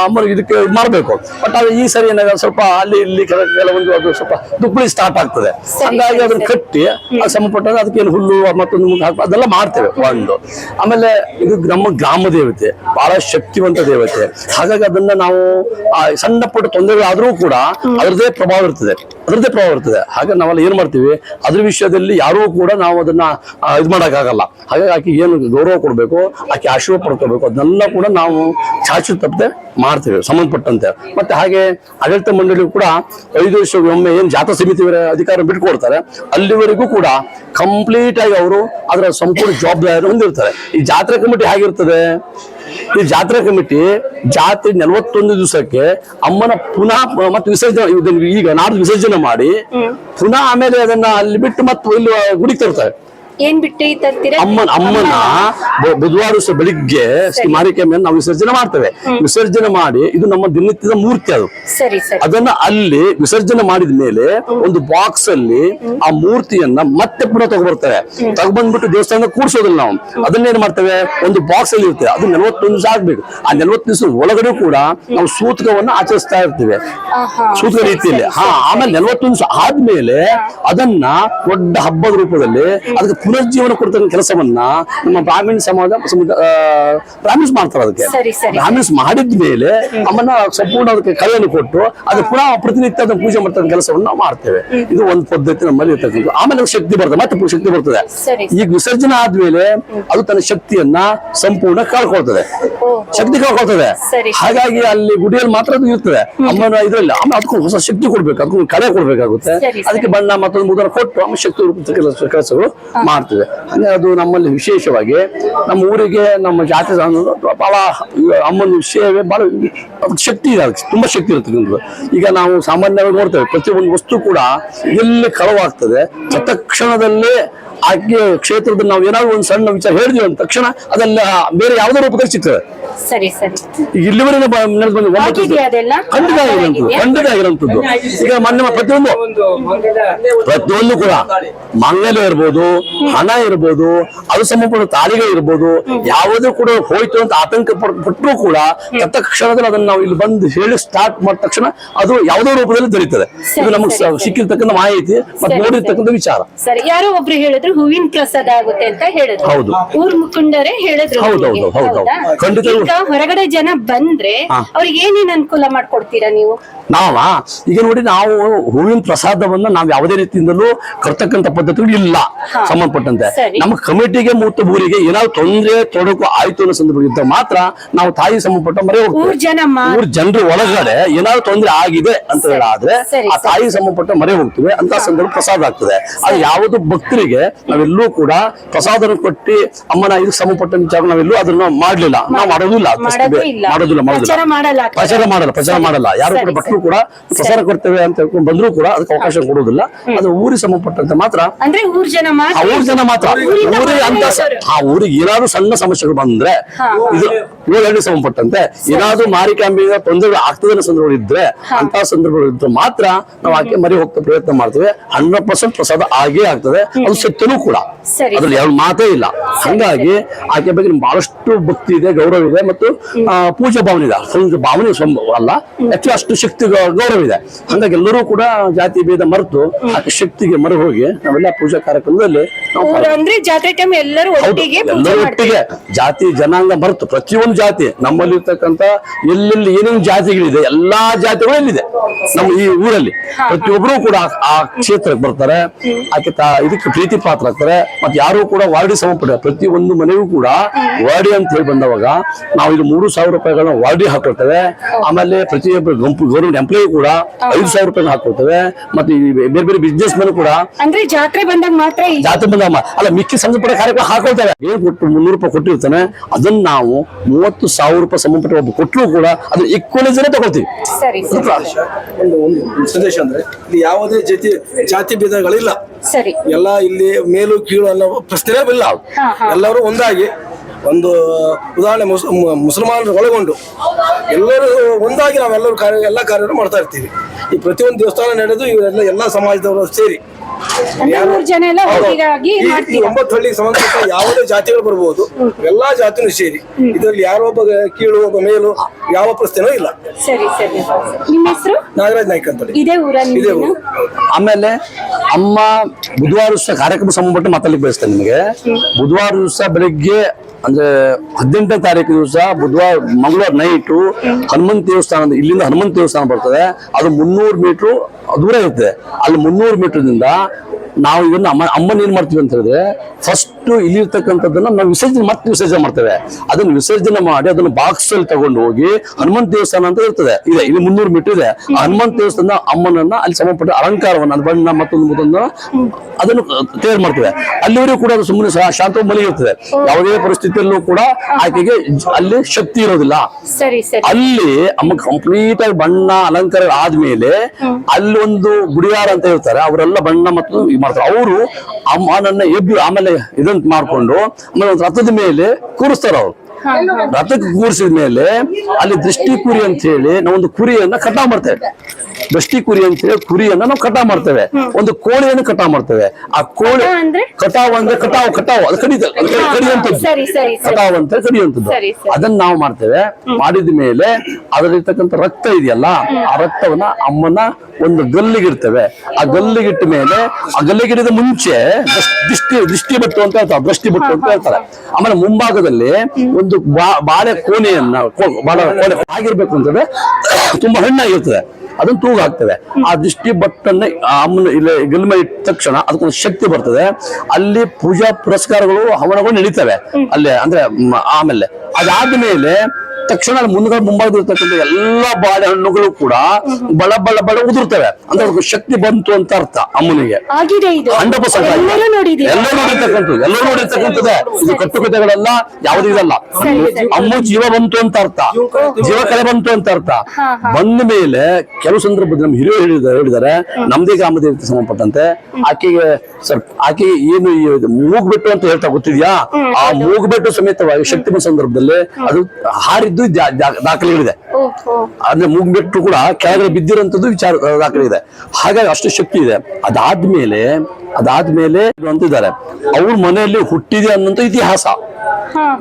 ಆಮೇಲೆ ಇದಕ್ಕೆ ಮಾಡಬೇಕು ಬಟ್ ಅದು ಈ ಸರಿ ಏನಾಗ ಸ್ವಲ್ಪ ಅಲ್ಲಿ ಇಲ್ಲಿ ಕೆಲ ಕೆಲವೊಂದು ಅದು ಸ್ವಲ್ಪ ದುಪ್ಪಳಿ ಸ್ಟಾರ್ಟ್ ಆಗ್ತದೆ. ಹಂಗಾಗಿ ಅದನ್ನ ಕಟ್ಟಿ ಅದು ಸಂಬಂಧಪಟ್ಟಾಗ ಅದಕ್ಕೆ ಏನು ಹುಲ್ಲು ಮತ್ತೊಂದು ಮುಂದೆ ಹಾಕಿ ಅದೆಲ್ಲ ಮಾಡ್ತೇವೆ ಒಂದು. ಆಮೇಲೆ ಇದು ನಮ್ಮ ಗ್ರಾಮ ದೇವತೆ ಬಹಳ ಶಕ್ತಿವಂತ ದೇವತೆ. ಹಾಗಾಗಿ ಅದನ್ನ ನಾವು ಆ ಸಣ್ಣ ಪುಟ್ಟ ತೊಂದರೆಗಳಾದ್ರೂ ಕೂಡ ಅದರದೇ ಪ್ರಭಾವ ಇರ್ತದೆ. ಅದರದೇ ಪ್ರಭಾವ ಇರ್ತದೆ. ಹಾಗೆ ನಾವೆಲ್ಲ ಏನ್ ಮಾಡ್ತೀವಿ ಅದ್ರ ವಿಷಯದಲ್ಲಿ ಯಾರೂ ಕೂಡ ನಾವು ಅದನ್ನ ಇದ್ ಮಾಡಕ್ಕಾಗಲ್ಲ ಹಾಗಾಗಿ ಆಕೆ ಏನು ಗೌರವ ಕೊಡಬೇಕು ಆಕೆ ಆಶೀರ್ವಾದ ಪಡ್ಕೋಬೇಕು ಅದನ್ನೆಲ್ಲ ಕೂಡ ನಾವು ಚಾಚು ತಪ್ಪದೆ ಮಾಡ್ತೀವಿ ಸಂಬಂಧಪಟ್ಟಂತೆ. ಮತ್ತೆ ಹಾಗೆ ಆಡಳಿತ ಮಂಡಳಿ ಕೂಡ ಐದು ವರ್ಷಕ್ಕೊಮ್ಮೆ ಏನ್ ಜಾಥಾ ಸಮಿತಿ ಅಧಿಕಾರ ಬಿಟ್ಕೊಡ್ತಾರೆ ಅಲ್ಲಿವರೆಗೂ ಕೂಡ ಕಂಪ್ಲೀಟ್ ಆಗಿ ಅವರು ಅದರ ಸಂಪೂರ್ಣ ಜವಾಬ್ದಾರಿ ಹೊಂದಿರ್ತಾರೆ. ಈ ಜಾತ್ರಾ ಕಮಿಟಿ ಹೇಗಿರ್ತದೆ? ಈ ಜಾತ್ರಾ ಕಮಿಟಿ ಜಾತ್ರೆ ನಲವತ್ತೊಂದು ದಿವಸಕ್ಕೆ ಅಮ್ಮನ ಪುನಃ ಮತ್ತೆ ವಿಸರ್ಜನೆ ಈಗ ನಾಡ್ದು ವಿಸರ್ಜನೆ ಮಾಡಿ ಪುನಃ ಆಮೇಲೆ ಅದನ್ನ ಅಲ್ಲಿ ಬಿಟ್ಟು ಮತ್ತೆ ಇಲ್ಲಿ ಗುಡಿಗೆ ತರ್ತಾರೆ. ಏನ್ ಬಿಟ್ಟು ತರ್ತೀರಾ? ಅಮ್ಮನ ಅಮ್ಮನ ಬುಧವಾರ ಬೆಳಿಗ್ಗೆ ಶ್ರೀ ಮಾರಿಕೆಮ್ಮೆಯನ್ನು ನಾವು ವಿಸರ್ಜನೆ ಮಾಡ್ತೇವೆ. ವಿಸರ್ಜನೆ ಮಾಡಿ ಇದು ನಮ್ಮ ದಿನನಿತ್ಯದ ಮೂರ್ತಿ ಅದು. ಸರಿ ಸರಿ. ಅದನ್ನ ಅಲ್ಲಿ ವಿಸರ್ಜನೆ ಮಾಡಿದ ಮೇಲೆ ಒಂದು ಬಾಕ್ಸ್ ಅಲ್ಲಿ ಆ ಮೂರ್ತಿಯನ್ನ ಮತ್ತೆ ಪುನಃ ತಗೊಬರ್ತಾರೆ ತಗೊಬಂದ್ಬಿಟ್ಟು ದೇವಸ್ಥಾನ ಕೂರ್ಸೋದಿಲ್ಲ ನಾವು. ಅದನ್ನೇನ್ ಮಾಡ್ತೇವೆ? ಒಂದು ಬಾಕ್ಸ್ ಅಲ್ಲಿ ಇರ್ತೇವೆ. ಅದು ನಲವತ್ತೊಂದು ದಿವಸ ಆಗ್ಬೇಕು. ಆ ನಲವತ್ತು ದಿವಸ ಒಳಗಡೆ ಕೂಡ ನಾವು ಸೂತಕವನ್ನ ಆಚರಿಸ್ತಾ ಇರ್ತೇವೆ. ಸೂತಕ ರೀತಿಯಲ್ಲಿ. ಹಾ ಆಮೇಲೆ ನಲವತ್ತೊಂದು ದಿವಸ ಆದ್ಮೇಲೆ ಅದನ್ನ ದೊಡ್ಡ ಹಬ್ಬದ ರೂಪದಲ್ಲಿ ಅದಕ್ಕೆ ಪುನರ್ಜೀವನ ಕೊಡ್ತಕ್ಕಂಥ ಕೆಲಸವನ್ನ ನಮ್ಮ ಬ್ರಾಹ್ಮಣ ಸಮಾಜ ಬ್ರಾಹ್ಮಿನ್ಸ್ ಮಾಡ್ತಾರೆ ಅದಕ್ಕೆ. ಸರಿ, ಮಾಡಿದ ಮೇಲೆ ಮಾಡಿದ್ಮೇಲೆ ಅಮ್ಮನ್ನ ಸಂಪೂರ್ಣ ಅದಕ್ಕೆ ಕಲೆಯನ್ನು ಕೊಟ್ಟು ಅದು ಪುನಃ ಪ್ರತಿನಿತ್ಯ ಅದನ್ನು ಪೂಜೆ ಮಾಡ್ತಕ್ಕಂಥ ಕೆಲಸವನ್ನು ನಾವು ಮಾಡ್ತೇವೆ. ಇದು ಒಂದು ಪದ್ಧತಿ ನಮ್ಮಲ್ಲಿ ಇರ್ತಕ್ಕಂಥ ಆಮೇಲೆ ಶಕ್ತಿ ಬರ್ತದೆ ಮತ್ತೆ ಶಕ್ತಿ ಬರ್ತದೆ. ಈಗ ವಿಸರ್ಜನೆ ಆದ್ಮೇಲೆ ಅದು ತನ್ನ ಶಕ್ತಿಯನ್ನ ಸಂಪೂರ್ಣ ಕಳ್ಕೊಳ್ತದೆ. ಶಕ್ತಿ ಕಳ್ಕೊಳ್ತದೆ. ಹಾಗಾಗಿ ಅಲ್ಲಿ ಗುಡಿಯಲ್ಲಿ ಮಾತ್ರ ಅದು ಇರ್ತದೆ. ಅಮ್ಮನ ಇದ್ರಲ್ಲಿ ಆಮೇಲೆ ಅದಕ್ಕೂ ಹೊಸ ಶಕ್ತಿ ಕೊಡ್ಬೇಕು ಅದಕ್ಕೂ ಕಳೆ ಕೊಡ್ಬೇಕಾಗುತ್ತೆ. ಅದಕ್ಕೆ ಬಣ್ಣ ಮತ್ತೊಂದು ಮುದ್ರ ಕೊಟ್ಟು ಆಮೇಲೆ ಶಕ್ತಿ ಕೆಲಸಗಳು ಮಾಡ್ತೇವೆ ಅಂದರೆ ಅದು ನಮ್ಮಲ್ಲಿ ವಿಶೇಷವಾಗಿ ನಮ್ಮ ಊರಿಗೆ, ನಮ್ಮ ಜಾತಿ ಬಹಳ ಅಮ್ಮನ ವಿಷಯವೇ ಅದಕ್ಕೆ ಶಕ್ತಿ ಇದೆ ಅದಕ್ಕೆ, ತುಂಬಾ ಶಕ್ತಿ ಇರ್ತಕ್ಕಂಥದ್ದು ಈಗ ನಾವು ಸಾಮಾನ್ಯವಾಗಿ ನೋಡ್ತೇವೆ, ಪ್ರತಿಯೊಂದು ವಸ್ತು ಕೂಡ ಎಲ್ಲಿ ಕಳವಾಗ್ತದೆ ತತ್ಕ್ಷಣದಲ್ಲೇ ಆಕೆ ಕ್ಷೇತ್ರದ ನಾವು ಏನಾದ್ರು ಒಂದು ಸಣ್ಣ ವಿಚಾರ ಹೇಳಿದ್ವಿ ಅಂದ ತಕ್ಷಣ ಅದೆಲ್ಲ ಬೇರೆ ಯಾವುದೋ ರೂಪದಲ್ಲಿ ಸಿಗ್ತದೆ. ಸರಿ ಸರಿ. ಇಲ್ಲಿವರೆಗೂ ಇಲ್ಲಿವರೆಗೆ ಬ- ನೆನ್ಪು ಬಂದು ಒಂಬತ್ತು ಆಗಿದೆಯಾ ಅದೆಲ್ಲ? ಖಂಡಿತ ಆಗಿರೋಂಥದ್ದು ಖಂಡಿತ ಆಗಿರೋಂಥದ್ದು ಈಗ ಮೊನ್ನೆ ಪ್ರತಿಯೊಂದು ಪ್ರತಿಯೊಂದು ಕೂಡ ಮಂಗಲ ಇರ್ಬೋದು ಹಣ ಇರ್ಬೋದು ಅದು ಸಂಬಂಧಪಟ್ಟ ತಾಳಿಗೆ ಇರ್ಬೋದು ಯಾವುದೂ ಕೂಡ ಹೋಯ್ತು ಅಂತ ಆತಂಕ ಪಟ್ಟರೂ ಕೂಡ ತತ್ಕ್ಷಣದಲ್ಲಿ ಅದನ್ನ ನಾವು ಇಲ್ಲಿ ಬಂದು ಹೇಳಿ ಸ್ಟಾರ್ಟ್ ಮಾಡಿದ ತಕ್ಷಣ ಅದು ಯಾವುದೋ ರೂಪದಲ್ಲಿ ದೊರೀತದೆ. ಇದು ನಮಗೆ. ಸಿಕ್ಕಿರ್ತಕ್ಕಂಥ ಮಾಹಿತಿ ಮತ್ತೆ ನೋಡಿರ್ತಕ್ಕಂಥ ವಿಚಾರ. ಸರಿ ಯಾರೋ ಒಬ್ರು ಹೇಳಿದ್ರು ಹೂವಿನ ಪ್ರಸಾದ ಆಗುತ್ತೆ ಅಂತ ಹೇಳಿದ್ರು. ಹೌದು. ಊರ್ ಮುಖಂಡರೇ ಹೇಳಿದ್ರು ಹೌದು, ನಿಮ್ಗೆ, ಹೌದು, ಹೌದು, ಹೌದು. ಖಂಡಿತ ಈಗ ಹೊರಗಡೆ ಜನ ಬಂದ್ರೆ. ಅವ್ರಿಗೆ ಏನೇನ್ ಅನುಕೂಲ ಮಾಡ್ಕೊಡ್ತೀರಾ ನೀವು? ನಾವಾ? ಈಗ ನೋಡಿ ನಾವು ಹೂವಿನ ಪ್ರಸಾದವನ್ನ ನಾವು ಯಾವುದೇ ರೀತಿಯಿಂದಲೂ ಕರ್ತಕ್ಕಂತ ಪದ್ಧತಿಗಳು ಇಲ್ಲ. ಸಂಬಂಧಪಟ್ಟಂತೆ. ನಮ್ಮ ಕಮಿಟಿಗೆ ಮೂರ್ತ ಊರಿಗೆ ಏನಾದ್ರು ತೊಂದರೆ ತೊಡಕು ಆಯ್ತು ಅನ್ನೋ ಸಂದರ್ಭ ಮಾತ್ರ ನಾವು ತಾಯಿ ಸಂಬಂಧಪಟ್ಟ ಮರೆ ಊರ್ ಜನರ ಒಳಗಡೆ ಏನಾದ್ರು ತೊಂದರೆ ಆಗಿದೆ ಅಂತ ಹೇಳಾದ್ರೆ ಆ ತಾಯಿ ಸಂಬಂಧಪಟ್ಟ ಮರೆ ಹೋಗ್ತೀವಿ. ಅಂತ ಸಂದರ್ಭ ಪ್ರಸಾದ ಆಗ್ತದೆ. ಅದು ಯಾವುದು ಭಕ್ತರಿಗೆ ನಾವೆಲ್ಲೂ ಕೂಡ ಪ್ರಸಾದನ ಕೊಟ್ಟಿ ಅಮ್ಮನ ಇದಕ್ಕೆ ಸಂಬಂಧಪಟ್ಟ ವಿಚಾರ ನಾವೆಲ್ಲೂ ಅದನ್ನ ಮಾಡ್ಲಿಲ್ಲ. ನಾವು ಮಾಡೋದು ಇಲ್ಲ. ಮಾಡೋದಿಲ್ಲ ಮಾಡೋದಿಲ್ಲ. ಪ್ರಚಾರ ಮಾಡಲ್ಲ ಪ್ರಚಾರ ಮಾಡಲ್ಲ ಪ್ರಚಾರ ಮಾಡಲ್ಲ. ಯಾರು ಕೂಡ ಭಕ್ತರು ಕೂಡ ಪ್ರಚಾರ ಕೊಡ್ತೇವೆ ಅಂತ ಹೇಳ್ಕೊಂಡು ಬಂದ್ರು ಕೂಡ ಅದಕ್ಕೆ ಅವಕಾಶ ಕೊಡುವುದಿಲ್ಲ. ಅದು ಊರಿಗೆ ಸಂಬಂಧಪಟ್ಟಂತೆ ಮಾತ್ರ. ಅಂದ್ರೆ ಊರ್ ಜನ ಮಾತ್ರ? ಊರ್ ಮಾತ್ರ. ಊರಿಗೆ ಅಂತ ಆ ಊರಿಗೆ ಏನಾದ್ರು ಸಣ್ಣ ಸಮಸ್ಯೆಗಳು ಬಂದ್ರೆ ಇದು ಊರಲ್ಲಿ ಸಂಬಂಧಪಟ್ಟಂತೆ. ಏನಾದ್ರು ಮಾರಿಕಾಂಬೆಯ ತೊಂದರೆ ಆಗ್ತದೆ ಅನ್ನೋ ಸಂದರ್ಭಗಳು ಇದ್ರೆ ಅಂತ ಸಂದರ್ಭಗಳು ಇದ್ರೆ ಮಾತ್ರ ನಾವು ಆಕೆ ಮರಿ ಹೋಗ್ತಾ ಪ್ರಯತ್ನ ಮಾಡ್ತೇವೆ. ಹಂಡ್ರೆಡ್ ಪರ್ಸೆಂಟ್ ಪ್ರಸಾದ ಆಗೇ ಆಗ್ತದೆ. ಅದು ಸತ್ಯನೂ ಕೂಡ. ಅದ್ರಲ್ಲಿ ಯಾವ ಮಾತೇ ಇಲ್ಲ. ಹಂಗಾಗಿ ಆಕೆ ಬಗ್ಗೆ ಬಹಳಷ್ಟು ಭಕ್ತಿ ಇದೆ ಗೌರವ ಇದೆ. ಮತ್ತು ಆ, ಪೂಜಾ ಭಾವನೆ ಇದೆ. ಒಂದು ಭಾವನೆ ಸಂಭವ ಅಲ್ಲ ಅತಿ ಅಷ್ಟು ಶಕ್ತಿ ಗೌರವ ಇದೆ. ಹಂಗಾಗಿ ಎಲ್ಲರೂ ಕೂಡ ಜಾತಿ ಭೇದ ಮರೆತು ಆ ಶಕ್ತಿಗೆ ಮರೆ ಹೋಗಿ ನಾವೆಲ್ಲ ಪೂಜಾ ಕಾರ್ಯಕ್ರಮದಲ್ಲಿ ಅಂದ್ರೆ ಜಾತ್ರೆ ಟೈಮ್ ಎಲ್ಲರೂ ಒಟ್ಟಿಗೆ ಎಲ್ಲರೂ ಒಟ್ಟಿಗೆ ಜಾತಿ ಜನಾಂಗ ಮರೆತು ಪ್ರತಿಯೊಂದು ಜಾತಿ ನಮ್ಮಲ್ಲಿ ಇರ್ತಕ್ಕಂತ ಎಲ್ಲೆಲ್ಲಿ ಏನೇನು ಜಾತಿಗಳಿದೆ ಎಲ್ಲಾ ಜಾತಿಗಳು ಎಲ್ಲಿದೆ? ನಮ್ಮ ಈ ಊರಲ್ಲಿ. ಪ್ರತಿಯೊಬ್ಬರು ಕೂಡ ಆ- ಕ್ಷೇತ್ರಕ್ಕೆ ಬರ್ತಾರೆ. ಆಕೆ ಇದಕ್ಕೆ ಪ್ರೀತಿ ಪಾತ್ರ ಆಗ್ತಾರೆ. ಮತ್ತೆ ಯಾರು ಕೂಡ ವಾರ್ಡಿ ಸಮ ಪ್ರತಿ ಒಂದು ಮನೆಗೂ ಕೂಡ ವಾರ್ಡಿ ಅಂತ ಹೇಳಿ ಬಂದವಾಗ ನಾವು ಇದು ಮೂರು ಸಾವಿರ ರೂಪಾಯಿಗಳನ್ನ ವಾರ್ಡಿ ಹಾಕೊಳ್ತೇವೆ. ಆಮೇಲೆ ಪ್ರತಿಯೊಬ್ಬರು ಗುಂಪು ಗೌರ್ಮೆಂಟ್ ಎಂಪ್ಲಾಯಿ ಕೂಡ ಐದು ಸಾವಿರ ರೂಪಾಯಿ ಹಾಕೊಳ್ತೇವೆ. ಮತ್ತೆ ಈ ಬೇರೆ ಬೇರೆ ಬಿಸ್ನೆಸ್ ಮನ್ ಕೂಡ ಅಂದ್ರೆ ಜಾತ್ರೆ ಬಂದಾಗ ಮಾತ್ರ ಜಾತ್ರೆ ಬಂದಾಗ ಬಂದ ಅಲ್ಲ ಮಿಕ್ಕಿ ಸಂಬಂಧಪಟ್ಟ ಕಾರ್ಯಕ್ರಮ ಹಾಕೊಳ್ತೇವೆ. ಏನ್ ಕೊಟ್ಟು ಮುನ್ನೂರು ರೂಪಾಯಿ ಕೊಟ್ಟಿರ್ತಾನೆ ಅದನ್ನ ನಾವು ಮೂವತ್ತು ಸಾವಿರ ರೂಪಾಯಿ ಸಂಬಂಧಪಟ್ಟ ಒಬ್ಬ ಕೊಟ್ಟರು ಕೂಡ ಅದು ಈಕ್ವಲೈಸ್ ತಗೊಳ್ತೀವಿ. ಸರಿ ಸರಿ. ಒಂದು ಒಂದು ಸಂದೇಶ ಅಂದ್ರೆ ಇಲ್ಲಿ ಯಾವುದೇ ಜಾತಿ ಜಾತಿ ಭೇದಗಳಿಲ್ಲ. ಸರಿ. ಎಲ್ಲ ಇಲ್ಲಿ ಮೇಲು ಕೀಳು ಅನ್ನೋ ಪ್ರಶ್ನೆ ಇಲ್ಲ. ಹಾ, ಹಾ. ಎಲ್ಲರೂ ಒಂದಾಗಿ ಒಂದು ಉದಾಹರಣೆ ಮುಸ್- ಮುಸಲ್ಮಾನರು ಒಳಗೊಂಡು. ಎಲ್ಲರೂ ಒಂದಾಗಿ ನಾವೆಲ್ಲರೂ ಕಾರ್ಯ ಎಲ್ಲ ಕಾರ್ಯಗಳು ಮಾಡ್ತಾ ಇರ್ತೀವಿ. ಈ ಪ್ರತಿಯೊಂದು ದೇವಸ್ಥಾನ ನಡೆದು ಇವರೆಲ್ಲ ಎಲ್ಲ ಸಮಾಜದವರು ಸೇರಿ. ಒಂಬತ್ತು ಹಳ್ಳಿಗೆ ಸಂಬಂಧಪಟ್ಟ ಯಾವುದೇ ಜಾತಿಗಳು ಬರಬಹುದು ಎಲ್ಲಾ ಜಾತಿನೂ ಸೇರಿ. ಇದರಲ್ಲಿ ಯಾರೊಬ್ಬ ಒಬ್ಬ ಕೀಳು ಒಬ್ಬ ಮೇಲು ಯಾವ ಪ್ರಶ್ನೆನೂ ಇಲ್ಲ. ಸರಿ ಸರಿ. ನಿಮ್ಮ ಹೆಸರು? ನಾಗರಾಜ್ ನಾಯ್ಕ ಅಂತ ಇದೇ ಊರಲ್ಲಿ ಇದೇ ಊರು. ಆಮೇಲೆ ಅಮ್ಮ ಬುಧವಾರ ದಿವಸ ಕಾರ್ಯಕ್ರಮ ಸಂಬಂಧಪಟ್ಟು ಮಾತಾಡ್ಲಿಕ್ಕೆ ಬಯಸ್ತೇನೆ ನಿಮಗೆ. ಬುಧವಾರ ದಿವಸ ಬೆಳಿಗ್ಗೆ ಅಂದ್ರೆ ಹದಿನೆಂಟನೇ ತಾರೀಕು ದಿವಸ ಬುಧವಾರ, ಮಂಗಳವಾರ ನೈಟು ಹನುಮಂತ ದೇವಸ್ಥಾನ, ಇಲ್ಲಿಂದ ಹನುಮಂತ ದೇವಸ್ಥಾನ ಬರ್ತದೆ. ಅದು ಮುನ್ನೂರು ಮೀಟ್ರು ದೂರ ಇರುತ್ತೆ. ಅಲ್ಲಿ ಮುನ್ನೂರು ಮೀಟರ್ದಿಂದ ನಾವು ಇದನ್ನ ಅಮ್ಮ ಅಮ್ಮನ ಏನ್ ಮಾಡ್ತೀವಿ ಅಂತ ಹೇಳಿದ್ರೆ ಫಸ್ಟ್ ಇಲ್ಲಿರ್ತಕ್ಕಂಥದ್ದನ್ನ ನಾವು ವಿಸರ್ಜನೆ ಮತ್ತೆ ವಿಸರ್ಜನೆ ಮಾಡ್ತೇವೆ. ಅದನ್ನ ವಿಸರ್ಜನೆ ಮಾಡಿ ಅದನ್ನ ಬಾಕ್ಸ್ ಅಲ್ಲಿ ತಗೊಂಡು ಹೋಗಿ ಹನುಮಂತ ದೇವಸ್ಥಾನ ಅಂತ ಇರ್ತದೆ. ಇದೆ ಇಲ್ಲಿ ಮುನ್ನೂರು ಮೀಟರ್ ಇದೆ. ಹನುಮಂತ ದೇವಸ್ಥಾನ ಅಮ್ಮನನ್ನ ಅಲ್ಲಿ ಸಂಬಂಧಪಟ್ಟ ಅಲಂಕಾರವನ್ನ ಅದು ಬಣ್ಣ ಮತ್ತೊಂದು ಮತ್ತೊಂದು ಅದನ್ನು ತಯಾರು ಮಾಡ್ತೇವೆ. ಅಲ್ಲಿವರೆಗೂ ಕೂಡ ಅದು ಸುಮ್ಮನೆ ಶಾಂತ ಇರ್ತದೆ. ಯಾವುದೇ ಪರಿಸ್ಥಿತಿಯಲ್ಲೂ ಕೂಡ ಆಕೆಗೆ ಅಲ್ಲಿ ಶಕ್ತಿ ಇರೋದಿಲ್ಲ. ಸರಿ ಸರಿ. ಅಲ್ಲಿ ಅಮ್ಮ ಕಂಪ್ಲೀಟ್ ಆಗಿ ಬಣ್ಣ ಅಲಂಕಾರ ಆದ್ಮೇಲೆ ಅಲ್ಲಿ ಒಂದು ಗುಡಿಯಾರ ಅಂತ ಹೇಳ್ತಾರೆ. ಅವರೆಲ್ಲ ಬಣ್ಣ ಮತ್ತು ಮಾಡ್ತಾರೆ. ಅವರು ಅಮ್ಮನನ್ನ ಎಬ್ಬಿ ಆಮೇಲೆ ಇದಂತ ಮಾಡ್ಕೊಂಡು ಆಮೇಲೆ ಒಂದು ರಥದ ಮೇಲೆ ಕೂರಿಸ್ತಾರ ಅವ್ರು. ರಥಕ್ಕೆ ಕೂರಿಸಿದ ಮೇಲೆ ಅಲ್ಲಿ ದೃಷ್ಟಿ ಕುರಿ ಅಂತ ಹೇಳಿ ನಾವೊಂದು ಕುರಿಯನ್ನ ಕಟಾವ್ ಮಾಡ್ತೇವೆ. ದೃಷ್ಟಿ ಕುರಿ ಅಂತ ಹೇಳಿ ಕುರಿಯನ್ನ ನಾವು ಕಟಾವ್ ಮಾಡ್ತೇವೆ. ಒಂದು ಕೋಳಿಯನ್ನು ಕಟಾವ್ ಮಾಡ್ತೇವೆ. ಆ ಕೋಳಿ ಕಟಾವ್ ಅಂದ್ರೆ? ಕಟಾವ್ ಕಟಾವ್ ಅದು ಕಡಿತ ಕಡಿಯುವಂಥದ್ದು. ಕಟಾವ್ ಅಂತ ಕಡಿಯುವಂಥದ್ದು. ಅದನ್ನ ನಾವು ಮಾಡ್ತೇವೆ. ಮಾಡಿದ ಮೇಲೆ ಅದರಲ್ಲಿರ್ತಕ್ಕಂಥ ರಕ್ತ ಇದೆಯಲ್ಲ ಆ ರಕ್ತವನ್ನ ಅಮ್ಮನ ಒಂದು ಗಲ್ಲಿಗಿಡ್ತೇವೆ. ಆ ಗಲ್ಲಿಗಿಟ್ಟ ಮೇಲೆ, ಆ ಗಲ್ಲಿಗಿಡದ ಮುಂಚೆ ದೃಷ್ಟಿ ದೃಷ್ಟಿ ಬಟ್ಟು ಅಂತ ಹೇಳ್ತಾರೆ, ದೃಷ್ಟಿ ಬಟ್ಟು ಅಂತ ಹೇಳ್ತಾರೆ. ಆಮೇಲೆ ಮುಂಭಾಗದಲ್ಲಿ ಒಂದು ಬಾಳೆ ಕೋಣೆಯನ್ನ ಬಾಳೆ ಕೋಣೆ ಆಗಿರ್ಬೇಕು ಅಂತಂದ್ರೆ ತುಂಬಾ ಹಣ್ಣಾಗಿರ್ತದೆ. ಅದನ್ನ ತೂಗು ಹಾಕ್ತವೆ ಆ ದೃಷ್ಟಿ ಬಟ್ಟನ್ನ ಅಮ್ಮನ ಇಲ್ಲಿ ಗಲ್ಮ ಇಟ್ಟ ತಕ್ಷಣ ಅದಕ್ಕೊಂದು ಶಕ್ತಿ ಬರ್ತದೆ. ಅಲ್ಲಿ ಪೂಜಾ ಪುರಸ್ಕಾರಗಳು, ಹವನಗಳು ನಡೀತವೆ. ಅಲ್ಲಿ ಅಂದ್ರೆ ಆಮೇಲೆ ಅದಾದ ಮೇಲೆ ತಕ್ಷಣ ಮುಂದ್ಗಡೆ ಮುಂಭಾಗದಿರ್ತಕ್ಕಂಥ ಎಲ್ಲಾ ಬಾಳೆಹಣ್ಣುಗಳು ಕೂಡ ಬಳ ಬಳ ಬಳ ಉದುರ್ತವೆ. ಅಂದ್ರೆ ಅವ್ರಿಗೆ ಶಕ್ತಿ ಬಂತು ಅಂತ ಅರ್ಥ ಅಮ್ಮನಿಗೆ. ಆಗಿದೆ ಇದು. ಹಂಡ್ರೆಡ್ ಪರ್ಸೆಂಟ್ ಎಲ್ಲರೂ ನೋಡಿರ್ತಕ್ಕಂಥದ್ದು ಎಲ್ಲರೂ ನೋಡಿರ್ತಕ್ಕಂಥದ್ದೇ. ಇದು ಕಟ್ಟುಕತೆಗಳೆಲ್ಲ ಯಾವ್ದು ಇದಲ್ಲ. ಅಮ್ಮ ಜೀವ ಬಂತು ಅಂತ ಅರ್ಥ. ಜೀವ ಕಲೆ ಬಂತು ಅಂತ ಅರ್ಥ. ಬಂದ ಮೇಲೆ ಕೆಲವು ಸಂದರ್ಭದಲ್ಲಿ ನಮ್ಮ ಹಿರಿಯರು ಹೇಳಿದ್ದಾರೆ ಹೇಳಿದ್ದಾರೆ ನಮ್ದೇ ಗ್ರಾಮದೇವತೆ ಸಂಬಂಧಪಟ್ಟಂತೆ. ಆಕೆಗೆ ಸರ್ ಆಕೆ ಏನು ಮೂಗ್ಬಿಟ್ಟು ಅಂತ ಹೇಳ್ತಾ ಗೊತ್ತಿದ್ಯಾ? ಆ ಮೂಗ್ಬಿಟ್ಟು ಸಮೇತವಾಗಿ ಶಕ್ತಿ ಬಂದ ಸಂದರ್ಭದಲ್ಲಿ ಅದು ಹಾರಿದ್ದು ಜಾ- ದಾಖಲೆಗಳಿದೆ ಅಂದ್ರೆ ಮುಗ್ಬಿಟ್ಟು ಕೂಡ ಕೆಳಗಡೆ ಬಿದ್ದಿರೋಂಥದ್ದು ವಿಚಾರ ದಾಖಲೆ ಇದೆ. ಹಾಗಾಗಿ ಅಷ್ಟು ಶಕ್ತಿ ಇದೆ. ಅದಾದ್ಮೇಲೆ ಅದಾದ್ಮೇಲೆ ಅಂತಿದ್ದಾರೆ. ಅವ್ರ ಮನೆಯಲ್ಲಿ ಹುಟ್ಟಿದೆ ಅನ್ನೋಂತ ಇತಿಹಾಸ.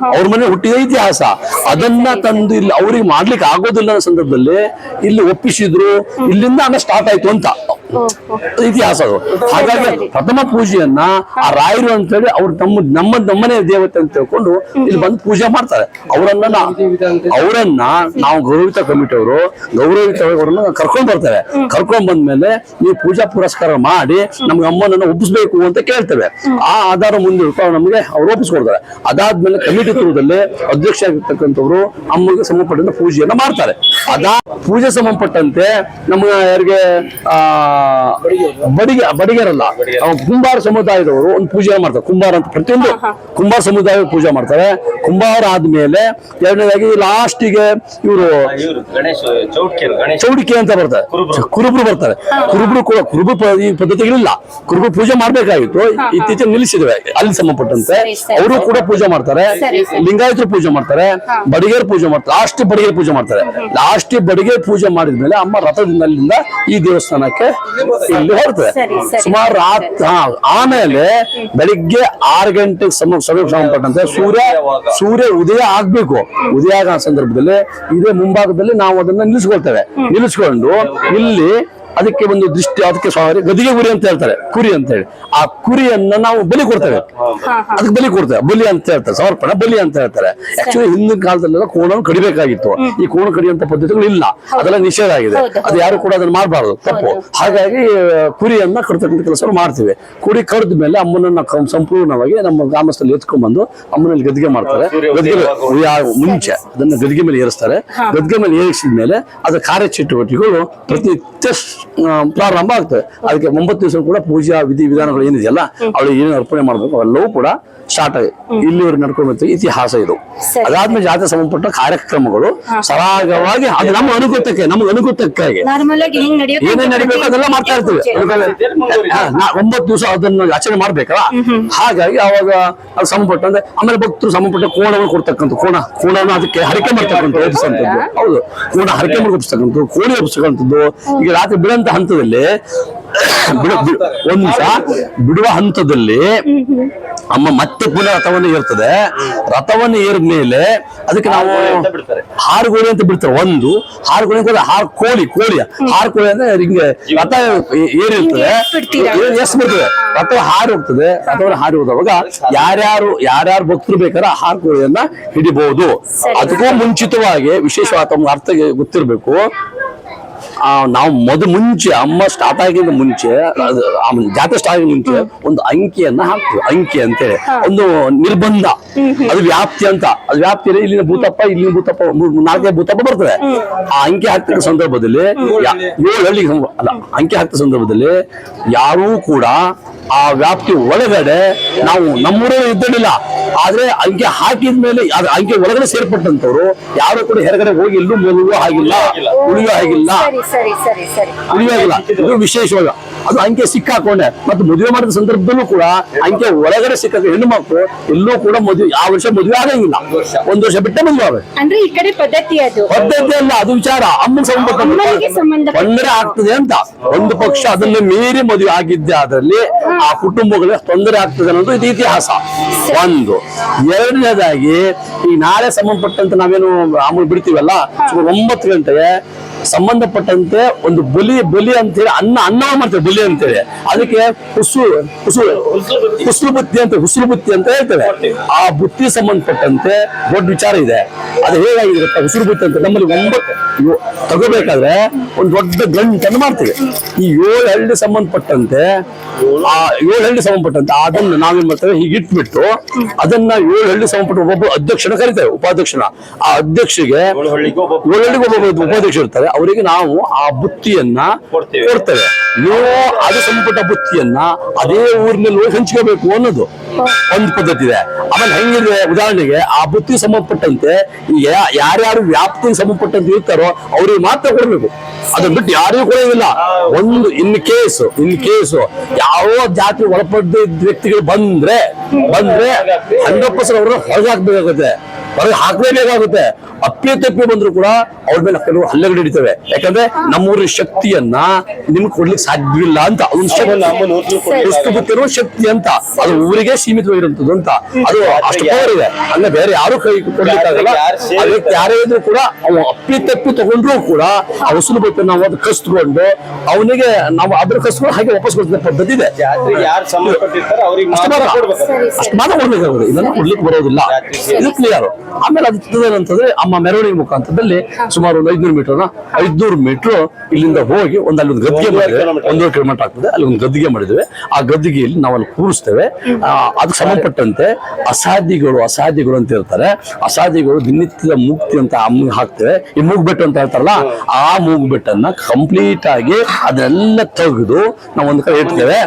ಅವ್ರ ಮನೆ ಹುಟ್ಟಿದ ಇತಿಹಾಸ. ಅದನ್ನ ತಂದು ಇಲ್ಲಿ ಅವ್ರಿಗೆ ಮಾಡ್ಲಿಕ್ಕೆ ಆಗೋದಿಲ್ಲ ಅನ್ನೋ ಸಂದರ್ಭದಲ್ಲಿ ಇಲ್ಲಿ ಒಪ್ಪಿಸಿದ್ರು. ಇಲ್ಲಿಂದ ಅನ್ನ ಸ್ಟಾರ್ಟ್ ಆಯ್ತು ಅಂತ. ಓಹೋ ಇತಿಹಾಸ ಅದು ಹಾಗಾಗಿ ಪ್ರಥಮ ಪೂಜೆಯನ್ನ ಆ ರಾಯರು ಅಂತ ಹೇಳಿ ಅವ್ರು ನಮ್ಮ ನಮ್ಮ ನಮ್ಮನೆ ದೇವತೆ ಅಂತ ತಿಳ್ಕೊಂಡು ಇಲ್ಲಿ ಬಂದು ಪೂಜೆ ಮಾಡ್ತಾರೆ. ಅವರನ್ನ ಅವರನ್ನ ನಾವು ಗೌರವಿತ ಕಮಿಟಿ ಅವರು ಗೌರವಿತ ಅವರನ್ನ ಕರ್ಕೊಂಡ್ ಬರ್ತಾರೆ. ಕರ್ಕೊಂಡ್ ಬಂದ್ಮೇಲೆ ನೀವು ಪೂಜಾ ಪುರಸ್ಕಾರ ಮಾಡಿ ನಮ್ಗೆ ಅಮ್ಮನನ್ನ ಒಪ್ಪಿಸ್ಬೇಕು ಅಂತ ಕೇಳ್ತೇವೆ. ಆ ಆಧಾರ ಮುಂದೆ ಇಟ್ಕೊಂಡು ನಮಗೆ ಅವ್ರು ಒಪ್ಪಿಸ್ಕೊಡ್ತಾರೆ. ಅದಾದ್ಮೇಲೆ ಕಮಿಟಿ ತೂರದಲ್ಲಿ ಅಧ್ಯಕ್ಷ ಆಗಿರ್ತಕ್ಕಂಥವ್ರು ಅಮ್ಮಗೆ ಸಂಬಂಧಪಟ್ಟಂತ ಪೂಜೆಯನ್ನ ಮಾಡ್ತಾರೆ. ಅದಾ ಪೂಜೆ ಸಂಬಂಧಪಟ್ಟಂತೆ ನಮ್ಮ ಯಾರಿಗೆ ಆ ಬಡಿಗೆ ಬಡಿಗೆರಲ್ಲ. ಕುಂಬಾರ ಸಮುದಾಯದವರು ಒಂದು ಪೂಜೆ ಮಾಡ್ತಾರೆ. ಕುಂಬಾರ ಅಂತ ಪ್ರತಿಯೊಂದು ಕುಂಬಾರ ಸಮುದಾಯ ಪೂಜೆ ಮಾಡ್ತಾರೆ. ಕುಂಬಾರ ಆದ್ಮೇಲೆ ಎರಡನೇದಾಗಿ ಲಾಸ್ಟಿಗೆ ಇವರು ಇವರು ಗಣೇಶ್ ಚೌಟ್ಕಿಯರು ಗಣೇಶ್. ಚೌಡಿಕೆ ಅಂತ ಬರ್ತಾರೆ ಕುರುಬರು. ಬರ್ತಾರೆ ಕುರುಬರು ಕೂಡ ಕುರುಬರು ಪ- ಈ ಪದ್ಧತಿಗಳಿಲ್ಲ. ಕುರುಬರು ಪೂಜೆ ಮಾಡ್ಬೇಕಾಗಿತ್ತು. ಇತ್ತೀಚೆಗೆ ನಿಲ್ಲಿಸಿದ್ವಿ ಅಲ್ಲಿ ಸಂಬಂಧಪಟ್ಟಂತೆ. ಅವರು ಕೂಡ ಪೂಜೆ ಮಾಡ್ತಾರೆ. ಲಿಂಗಾಯತರು ಪೂಜೆ ಮಾಡ್ತಾರೆ. ಬಡಿಗೇರ್ ಪೂಜೆ ಮಾಡ್ತಾರೆ. ಲಾಸ್ಟ್ ಬಡಿಗೆ ಪೂಜೆ ಮಾಡ್ತಾರೆ. ಲಾಸ್ಟ್ ಬಡಿಗೆ ಪೂಜೆ ಮಾಡಿದ್ಮೇಲೆ ಅಮ್ಮ ರಥದಿಂದ ಅಲ್ಲಿಂದ ಈ ದೇವಸ್ಥಾನಕ್ಕೆ ಇಲ್ಲಿ ಸರಿ. ಸುಮಾರು ರಾತ್ ಹಾ, ಆಮೇಲೆ ಬೆಳಿಗ್ಗೆ ಆರು ಗಂಟೆಗೆ ಸಮ ಸಮಯಕ್ಕೆ ಸಂಬಂಧಪಟ್ಟಂತೆ ಸೂರ್ಯ ಸೂರ್ಯ ಉದಯ ಆಗ್ಬೇಕು. ಉದಯ ಆಗೋ ಸಂದರ್ಭದಲ್ಲಿ ಇದೇ ಮುಂಭಾಗದಲ್ಲಿ ನಾವು ಅದನ್ನ ನಿಲ್ಲಿಸ್ಕೊಳ್ತೇವೆ. ನಿಲ್ಲಿಸ್ಕೊಂಡು ಇಲ್ಲಿ ಅದಕ್ಕೆ ಒಂದು ದೃಷ್ಟಿ ಅದಕ್ಕೆ ಸಾರಿ ಗದಿಗೆ ಗುರಿ ಅಂತ ಹೇಳ್ತಾರೆ ಕುರಿ ಅಂತ ಹೇಳಿ. ಆ ಕುರಿಯನ್ನ ನಾವು ಬಲಿ ಕೊಡ್ತೇವೆ. ಅದಕ್ಕೆ ಬಲಿ ಕೊಡ್ತೇವೆ. ಬಲಿ ಅಂತ ಹೇಳ್ತಾರೆ ಸಮರ್ಪಣ ಬಲಿ ಅಂತ ಹೇಳ್ತಾರೆ. ಆಕ್ಚುಲಿ ಹಿಂದಿನ ಕಾಲದಲ್ಲೆಲ್ಲ ಕೋಣವನ್ನು ಕಡಿಬೇಕಾಗಿತ್ತು. ಈ ಕೋಣ ಕಡಿಯುವಂತ ಪದ್ಧತಿಗಳು ಇಲ್ಲ. ಅದೆಲ್ಲ ನಿಷೇಧ ಆಗಿದೆ. ಅದು ಯಾರು ಕೂಡ ಅದನ್ನ ಮಾಡಬಾರ್ದು ತಪ್ಪು. ಹಾಗಾಗಿ ಕುರಿಯನ್ನ ಕಡ್ತಕ್ಕಂಥ ಕೆಲಸ ಮಾಡ್ತೀವಿ. ಕುರಿ ಕಡ್ದ ಮೇಲೆ ಅಮ್ಮನನ್ನ ಕಂ- ಸಂಪೂರ್ಣವಾಗಿ ನಮ್ಮ ಗ್ರಾಮಸ್ಥರಲ್ಲಿ ಎತ್ಕೊಂಡ್ಬಂದು ಅಮ್ಮನಲ್ಲಿ ಗದ್ದಿಗೆ ಮಾಡ್ತಾರೆ. ಗದ್ದಿಗೆ ಮುಂಚೆ ಅದನ್ನ ಗದ್ದಿಗೆ ಮೇಲೆ ಏರಿಸ್ತಾರೆ. ಗದ್ದಿಗೆ ಮೇಲೆ ಏರಿಸಿದ ಮೇಲೆ ಅದರ ಕಾರ್ಯಚಟುವಟಿಕೆಗಳು ಪ್ರತಿನಿತ್ಯ ಸ್- ಆ, ಪ್ರಾರಂಭ ಆಗ್ತದೆ. ಅದಕ್ಕೆ ಒಂಬತ್ತು ದಿವಸ ಕೂಡ ಪೂಜಾ ವಿಧಿ ವಿಧಾನಗಳು ಏನಿದೆಯಲ್ಲ ಅವಳು ಏನು ಅರ್ಪಣೆ ಮಾಡಬೇಕು ಅವೆಲ್ಲವೂ ಕೂಡ ಸ್ಟಾರ್ಟ್ ಆಗಿ ಇಲ್ಲಿವರೆಗೆ ನಡ್ಕೊಂಡು ಇತಿಹಾಸ ಇದು. ಅದಾದ್ಮೇಲೆ ಜಾತಿ ಸಂಬಂಧಪಟ್ಟ ಕಾರ್ಯಕ್ರಮಗಳು ಸರಾಗವಾಗಿ ಅದು ನಮ್ಮ ಅನುಕೂಲಕ್ಕೆ ನಮ್ಗೆ ಅನುಕೂಲಕ್ಕಾಗಿ. ಏನೇ ನಡಿಬೇಕು ಅದೆಲ್ಲ ಮಾಡ್ತಾ ಇರ್ತೀವಿ. ಒಂಬತ್ತು ದಿವಸ ಅದನ್ನ ಆಚರಣೆ ಮಾಡ್ಬೇಕಲ್ಲ? ಹಾಗಾಗಿ ಅವಾಗ ಅದು ಅಂದ್ರೆ ಆಮೇಲೆ ಭಕ್ತರು ಸಂಬಂಧಪಟ್ಟ ಕೋಣವನ್ನು ಕೊಡ್ತಕ್ಕಂಥ ಕೋಣ ಕೋಣವನ್ನು ಅದಕ್ಕೆ ಹರಕೆ ಮಾಡ್ತಕ್ಕಂಥ ಹೌದು. ಕೋಣ ಹರಕೆ ಮಾಡಿ ಒಪ್ಪಿಸ್ತಕ್ಕಂಥದ್ದು ಕೋಣಿ ಒಪ್ಪಿಸ್ತಕ್ಕಂಥದ್ದು. ಈಗ ರಾತ್ರಿ ಬಿಡುವಂತ ಹಂತದಲ್ಲಿ ಒಂದ್ ನಿಮಿಷ. ಬಿಡುವ ಹಂತದಲ್ಲಿ ಅಮ್ಮ ಮತ್ತೆ ಪುನಃ ರಥವನ್ನು ಏರ್ತದೆ. ರಥವನ್ನು ಏರಿದ ಮೇಲೆ ಅದಕ್ಕೆ ನಾವು ಅಂತ ಬಿಡ್ತಾರೆ. ಹಾರುಗೋಳಿ ಅಂತ ಬಿಡ್ತಾರೆ ಒಂದು ಹಾರುಗೋಳಿ ಅಂತ ಹಾರ್ ಕೋಳಿ ಕೋಳಿ. ಹಾರ್ ಕೋಳಿ ಅಂದ್ರೆ ಹಿಂಗೆ ರಥ ಏ- ಏರಿರ್ತದೆ ಎಷ್ಟು ಬಿಡ್ತದೆ ರಥ ಹಾರಿ ಹೋಗ್ತದೆ ರಥವನ್ನು ಹಾರಿ ಹೋದಾಗ ಯಾರ್ಯಾರು ಯಾರ್ಯಾರು ಭಕ್ತರು ಬೇಕಾದ್ರೆ ಆ ಹಾರ್ ಕೋಳಿಯನ್ನ ಹಿಡಿಬಹುದು. ಅದಕ್ಕೂ ಮುಂಚಿತವಾಗಿ ವಿಶೇಷವಾದ ಅರ್ಥ ಗೊತ್ತಿರ್ಬೇಕು. ನಾವು ಮೊದ ಮುಂಚೆ ಅಮ್ಮ ಸ್ಟಾರ್ಟ್ ಆಗಿದ್ದ ಮುಂಚೆ ಆ ಜಾತ್ರೆ ಸ್ಟಾರ್ಟ್ ಆಗಿದ ಮುಂಚೆ ಒಂದು ಅಂಕಿಯನ್ನ ಹಾಕ್ತೀವಿ. ಅಂಕಿ ಅಂತೇಳಿ. ಒಂದು ನಿರ್ಬಂಧ. ಅದು ವ್ಯಾಪ್ತಿ ಅಂತ. ಅದು ವ್ಯಾಪ್ತಿ ಇಲ್ಲಿನ ಭೂತಪ್ಪ ಇಲ್ಲಿನ ಭೂತಪ್ಪ ನಾಲ್ಕೇ ಭೂತಪ್ಪ ಬರ್ತದೆ. ಆ ಅಂಕಿ ಹಾಕ್ತಿರೋ ಸಂದರ್ಭದಲ್ಲಿ ಏಳು ಹಳ್ಳಿಗೆ ಅಲ್ಲ ಅಂಕಿ ಹಾಕ್ತ ಸಂದರ್ಭದಲ್ಲಿ ಯಾರೂ ಕೂಡ ಆ ವ್ಯಾಪ್ತಿ ಒಳಗಡೆ ನಾವು ನಮ್ಮೂರಲ್ಲಿ ಇದ್ದಿರಲಿಲ್ಲ. ಆದ್ರೆ ಅಂಕೆ ಹಾಕಿದ ಮೇಲೆ ಅಂಕೆ ಒಳಗಡೆ ಸೇರ್ಪಟ್ಟಂತವ್ರು ಯಾರು ಕೂಡ ಹೊರಗಡೆ ಹೋಗಿ ಎಲ್ಲೂ ಮಲಗುವ ಹಾಗಿಲ್ಲ ಉಳಿಯೋ ಹಾಗಿಲ್ಲ. ಉಳಿಯೋಗಿಲ್ಲ ಸರಿ ಸರಿ ಸರಿ. ಉಳಿಯೋ ಹಾಗಿಲ್ಲ. ಇದು ವಿಶೇಷವಾಗ. ಅದು ಅಂಕೆ ಸಿಕ್ಕಾಕೊಂಡೆ. ಮತ್ತೆ ಮದುವೆ ಮಾಡಿದ ಸಂದರ್ಭದಲ್ಲೂ ಕೂಡ ಅಂಕೆ ಒಳಗಡೆ ಸಿಕ್ಕ ಹೆಣ್ಣು ಮಕ್ಕಳು ಎಲ್ಲೂ ಕೂಡ ಮದುವೆ ಆ ವರ್ಷ ಮದುವೆ ಆಗಂಗಿಲ್ಲ. ಒಂದ್ ವರ್ಷ ಬಿಟ್ಟೆ ಮದುವೆ ಆಗ ಅಂದ್ರೆ ಈ ಕಡೆ ಪದ್ಧತಿ ಅದು. ಪದ್ಧತಿ ಅಲ್ಲ ಅದು ವಿಚಾರ. ಅಮ್ಮನ ಸಂಬಂಧ ತೊಂದರೆ ಆಗ್ತದೆ ಅಂತ. ಒಂದು ಪಕ್ಷ ಅದನ್ನು ಮೀರಿ ಮದುವೆ ಆಗಿದ್ದೆ ಅದರಲ್ಲಿ ಆ ಕುಟುಂಬಗಳಿಗೆ ತೊಂದರೆ ಆಗ್ತದೆ ಅನ್ನೋದು ಇದು ಇತಿಹಾಸ. ಒಂದು. ಎರಡನೇದಾಗಿ, ಈ ನಾಳೆ ಸಂಬಂಧಪಟ್ಟಂತೆ ನಾವೇನು ಆಮೇಲೆ ಬಿಡ್ತೀವಲ್ಲ ಒಂಬತ್ತು ಗಂಟೆಗೆ ಸಂಬಂಧಪಟ್ಟಂತೆ ಒಂದು ಬಲಿ ಬಲಿ ಅಂತೇಳಿ ಅನ್ನ ಅನ್ನ ಮಾಡ್ತೇವೆ ಬಲಿ ಅಂತೇಳಿ. ಅದಕ್ಕೆ ಹುಸು ಹುಸು ಹುಸುಲು ಬುತ್ತಿ ಅಂತ ಹುಸುಲು ಬುತ್ತಿ ಅಂತ ಹೇಳ್ತೇವೆ ಆ ಬುತ್ತಿ ಸಂಬಂಧಪಟ್ಟಂತೆ ದೊಡ್ಡ ವಿಚಾರ ಇದೆ. ಅದು ಹೇಗಾಗಿದೆ ಗೊತ್ತಾ? ಹುಸುರು ಬುತ್ತಿ ಅಂತ ನಮ್ಮಲ್ಲಿ ಒಂಬತ್ತು ತಗೋಬೇಕಾದ್ರೆ ಒಂದು ದೊಡ್ಡ ಗಂಟನ್ನು ಮಾಡ್ತೇವೆ. ಈ ಏಳು ಹಳ್ಳಿ ಸಂಬಂಧಪಟ್ಟಂತೆ ಆ ಏಳು ಹಳ್ಳಿ ಸಂಬಂಧಪಟ್ಟಂತೆ ಅದನ್ನು ನಾವೇನ್ ಮಾಡ್ತೇವೆ? ಹೀಗೆ ಇಟ್ಬಿಟ್ಟು ಅದನ್ನ ಏಳು ಹಳ್ಳಿ ಸಂಬಂಧಪಟ್ಟ ಒಬ್ಬ ಅಧ್ಯಕ್ಷನ ಕರಿತೇವೆ ಉಪಾಧ್ಯಕ್ಷನ. ಆ ಅಧ್ಯಕ್ಷಗೆ ಏಳು ಹಳ್ಳಿಗೂ ಒಬ್ಬ ಏಳು ಹಳ್ಳಿಗೆ ಒಬ್ಬ ಉಪಾಧ್ಯಕ್ಷ ಇರ್ತಾರೆ. ಅವರಿಗೆ ನಾವು ಆ ಬುತ್ತಿಯನ್ನ ಕೊಡ್ತೇವೆ. ನೀವು ಅದು ಸಂಪುಟ ಬುತ್ತಿಯನ್ನ ಅದೇ ಊರಿನಲ್ಲಿ ಹೋಗಿ ಹಂಚ್ಕೋಬೇಕು ಅನ್ನೋದು ಒಂದು ಪದ್ಧತಿ ಇದೆ. ಆಮೇಲೆ ಹೆಂಗಿದೆ ಉದಾಹರಣೆಗೆ ಆ ಬುತ್ತಿ ಸಂಬಂಧಪಟ್ಟಂತೆ ಯಾರ್ಯಾರು ವ್ಯಾಪ್ತಿಗೆ ಸಂಬಂಧಪಟ್ಟಂತೆ ಇರ್ತಾರೋ ಅವ್ರಿಗೆ ಮಾತ್ರ ಕೊಡ್ಬೇಕು. ಅದನ್ನ ಬಿಟ್ಟು ಯಾರಿಗೂ ಕೊಡೋದಿಲ್ಲ ಒಂದು ಇನ್ ಕೇಸ್ ಇನ್ ಕೇಸ್ ಯಾವ ಜಾತಿ ಒಳಪಡ್ದ ವ್ಯಕ್ತಿಗಳು ಬಂದ್ರೆ ಬಂದ್ರೆ ಹಂಡ್ರೆಡ್ ಪರ್ಸೆಂಟ್ ಅವ್ರನ್ನ ಹೊರಗೆ ಹಾಕ್ಬೇಕಾಗುತ್ತೆ. ಹೊರಗೆ ಹಾಕ್ಲೇಬೇಕಾಗುತ್ತೆ. ಅಪ್ಪಿ ತಪ್ಪಿ ಬಂದ್ರು ಕೂಡ ಅವ್ರ ಮೇಲೆ ಕೆಲವರು ಹಲ್ಲೆಗಳು ಹಿಡಿತವೆ ಯಾಕಂದ್ರೆ ನಮ್ಮೂರಿನ ಶಕ್ತಿಯನ್ನ ನಿಮ್ಗೆ ಕೊಡ್ಲಿಕ್ಕೆ ಸಾಧ್ಯವಿಲ್ಲ ಅಂತ. ಅದೊಂದು ಶಕ್ತಿ. ಶಕ್ತಿ ಅಂತ. ಅದು ಊರಿಗೆ ಸೀಮಿತವಾಗಿರುವಂತದ್ದು ಅಂತ. ಅದು ಅಷ್ಟು ಪವರ್ ಇದೆ. ಅಂದ್ರೆ ಬೇರೆ ಯಾರು ಕೈ ಕೊಡ್ಲಿಕ್ಕಾಗಲ್ಲ. ಅದಕ್ಕೆ ಯಾರೇ ಇದ್ರು ಕೂಡ ಅವ ಅಪ್ಪಿ ತಪ್ಪಿ ತಗೊಂಡ್ರು ಕೂಡ ಆ ವಸೂಲು ಬತ್ತೆ ನಾವು ಅದು ಕಸ್ತುಕೊಂಡು ಅವನಿಗೆ ನಾವು ಅದ್ರ ಕಸ್ಕೊಂಡು ಹಾಗೆ ವಾಪಸ್ ಕೊಡ್ತಿದ್ದ ಪದ್ಧತಿ ಇದೆ. ಅಷ್ಟು ಮಾತ್ರ. ಅಷ್ಟು ಕೊಡ್ಬೇಕಾಗುತ್ತೆ. ಇದನ್ನ ಕೊಡ್ಲಿಕ್ಕೆ ಬರೋದಿಲ್ಲ. ಇದು ಕ್ಲಿಯರ್ ಆಮೇಲೆ ಅದು ಏನಂತಂದ್ರೆ ಅಮ್ಮ ಮೆರವಣಿಗೆ ಮುಖಾಂತರದಲ್ಲಿ ಸುಮಾರು ಒಂದು ಐದ್ನೂರು ಮೀಟರ್ ಐದ್ನೂರು ಮೀಟರ್ ಇಲ್ಲಿಂದ ಹೋಗಿ ಒಂದು ಅಲ್ಲಿ ಒಂದು ಗದ್ದಿಗೆ ಮಾಡಿದ್ರೆ ಒಂದೂವರೆ ಕಿಲೋಮೀಟರ್ ಆಗ್ತದೆ. ಅಲ್ಲಿ ಒಂದು ಗದ್ದಿಗೆ ಮಾಡಿದ್ವಿ ಆ ಗದ್ದಿಗೆಯಲ್ಲಿ ನಾವು ಅಲ್ಲಿ ಕೂರಿಸ್ತೇವೆ. ಅದಕ್ಕೆ ಸಂಬಂಧಪಟ್ಟಂತೆ ಅಸಾಧ್ಯಗಳು ಅಸಾಧ್ಯಗಳು ಅಂತ ಇರ್ತಾರೆ ಅಸಾಧ್ಯಗಳು ದಿನನಿತ್ಯದ ಮುಕ್ತಿ ಅಂತ ಅಮ್ಮಗೆ ಹಾಕ್ತೇವೆ. ಈ ಮೂಗ್ಬೆಟ್ಟು ಅಂತ ಹೇಳ್ತಾರಲ್ಲ ಆ ಮೂಗ್ಬೆಟ್ಟನ್ನ ಕಂಪ್ಲೀಟ್ ಆಗಿ ಅದನ್ನೆಲ್ಲ ತೆಗೆದು ನಾವು ಒಂದು ಕಡೆ ಇಡ್ತೇವೆ.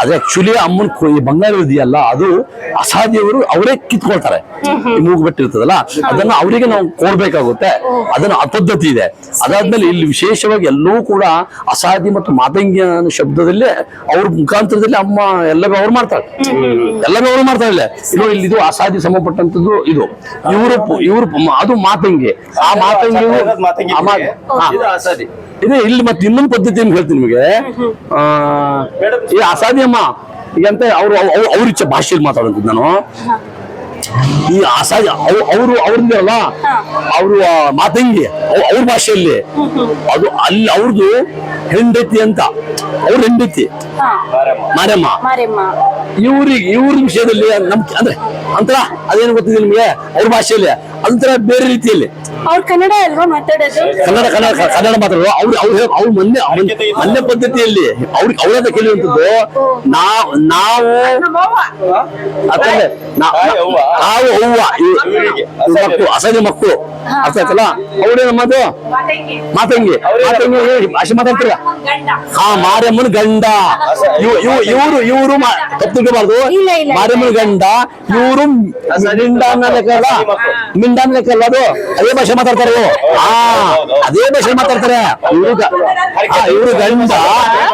ಅದು ಆಕ್ಚುಲಿ ಅಮ್ಮನ ಈ ಬಂಗಾರ ಇದೆಯಲ್ಲ ಅದು ಅಸಾಧ್ಯವರು ಅವರೇ ಕಿತ್ಕೊಳ್ತಾರೆ. ಈ ಮೂಗ್ಬೆಟ್ಟು ಇರ್ತದಲ್ಲ ಅದನ್ನ ಅವರಿಗೆ ನಾವು ಕೊಡ್ಬೇಕಾಗುತ್ತೆ. ಅದನ್ನ ಅಪದ್ಧತಿ ಪದ್ಧತಿ ಇದೆ. ಅದಾದ್ಮೇಲೆ ಇಲ್ಲಿ ವಿಶೇಷವಾಗಿ ಎಲ್ಲೂ ಕೂಡ ಅಸಾಧಿ ಮತ್ತು ಮಾತಂಗಿ ಅನ್ನೋ ಶಬ್ದದಲ್ಲೇ ಅವ್ರ ಮುಖಾಂತರದಲ್ಲಿ ಅಮ್ಮ ಎಲ್ಲ ಅವ್ರು ಮಾಡ್ತಾರೆ. ಎಲ್ಲವೇ ಅವ್ರು ಇಲ್ಲೇ ಇದು ಇಲ್ಲಿ ಇದು ಅಸಾಧಿ ಸಂಬಂಧಪಟ್ಟಂತದ್ದು ಇದು. ಇವರು ಇವರು ಅದು ಮಾತಂಗಿ. ಆ ಮಾತಂಗಿ ಇದು ಇಲ್ಲಿ ಮತ್ತೆ ಇನ್ನೊಂದು ಪದ್ಧತಿ ಏನು ಹೇಳ್ತೀನಿ ನಿಮಗೆ? ಆ, ಈ ಅಸಾಧ್ಯಮ್ಮ ಈಗ ಅಂತ ಅವ್ರು ಅವ್ರ ಇಚ್ಛೆ ಭಾಷೆಯಲ್ಲಿ ಮಾತಾಡೋದು ನಾನು. ಈ ಅಸಹಜ ಅವರು ಅವ್ರಲ್ಲ ಅವರು ಮಾತಂಗಿ ಅವ್- ಅವ್ರ ಭಾಷೆಯಲ್ಲಿ. ಅದು ಅಲ್ಲಿ ಅವ್ರದ್ದು ಹೆಂಡತಿ ಅಂತ. ಅವ್ರ ಹೆಂಡತಿ. ಮಾರಮ್ಮ. ಮಾರೆಮ್ಮ. ಇವ್ರಿಗೆ ಇವ್ರ ವಿಷಯದಲ್ಲಿ ನಮ್ ಅಂದ್ರೆ ಅಂತರ ಅದೇನು ಗೊತ್ತಿದೆ ನಿಮ್ಗೆ? ಅವ್ರ ಭಾಷೆಯಲ್ಲಿ. ಅಂತರ ಬೇರೆ ರೀತಿಯಲ್ಲಿ. ಅವ್ರ ಕನ್ನಡ ಅಲ್ವಾ ಮಾತಾಡೋದು? ಕನ್ನಡ ಕನ್ನಡ ಕನ್ನಡ ಮಾತಾಡುವ ಅವ್ರು ಅವ್ರು ಅವ್ರು ಮೊನ್ನೆ ಮೊನ್ನೆ- ಮೊನ್ನೆ ಪದ್ಧತಿಯಲ್ಲಿ ಅವ್ರಿಗೆ ಅವ್ರದ ಕೇಳುವಂಥದ್ದು ನಾವು ನಾವು ಹೂವ. ಇವ್ ಮಕ್ಕಳು ಅಸಹ್ಯ ಮಕ್ಕಳು ಅರ್ಥ ಆಯ್ತಲ್ಲ? ಅವ್ರೇನ ಮಾತು? ಮಾತಂಗಿ. ಮಾತಂಗಿ. ಹೇಳಿ, ಭಾಷೆ ಮಾತಾಡ್ತೀರ? ಹಾ ಮಾರಮ್ಮನ ಗಂಡ. ಇವರು ಇವ್- ಇವ್ರು ಇವರು ತಪ್ಪು ತಿಳ್ಕೊಬಾರ್ದು. ಇಲ್ಲ, ಇಲ್ಲ. ಮಾರಮ್ಮನ ಗಂಡ ಇವರು ಮಿಂಡಾನ ಲೆಕ್ಕಲ್ಲ? ಮಿಂಡಾನ ಲೆಕ್ಕಲ್ಲ ಅದು? ಅದೇ ಭಾಷೆ ಮಾತಾಡ್ತಾರೆ. ಹಾ ಅದೇ ಭಾಷೆ ಮಾತಾಡ್ತಾರೆ. ಇವರು ಇವರು ಗಂಡ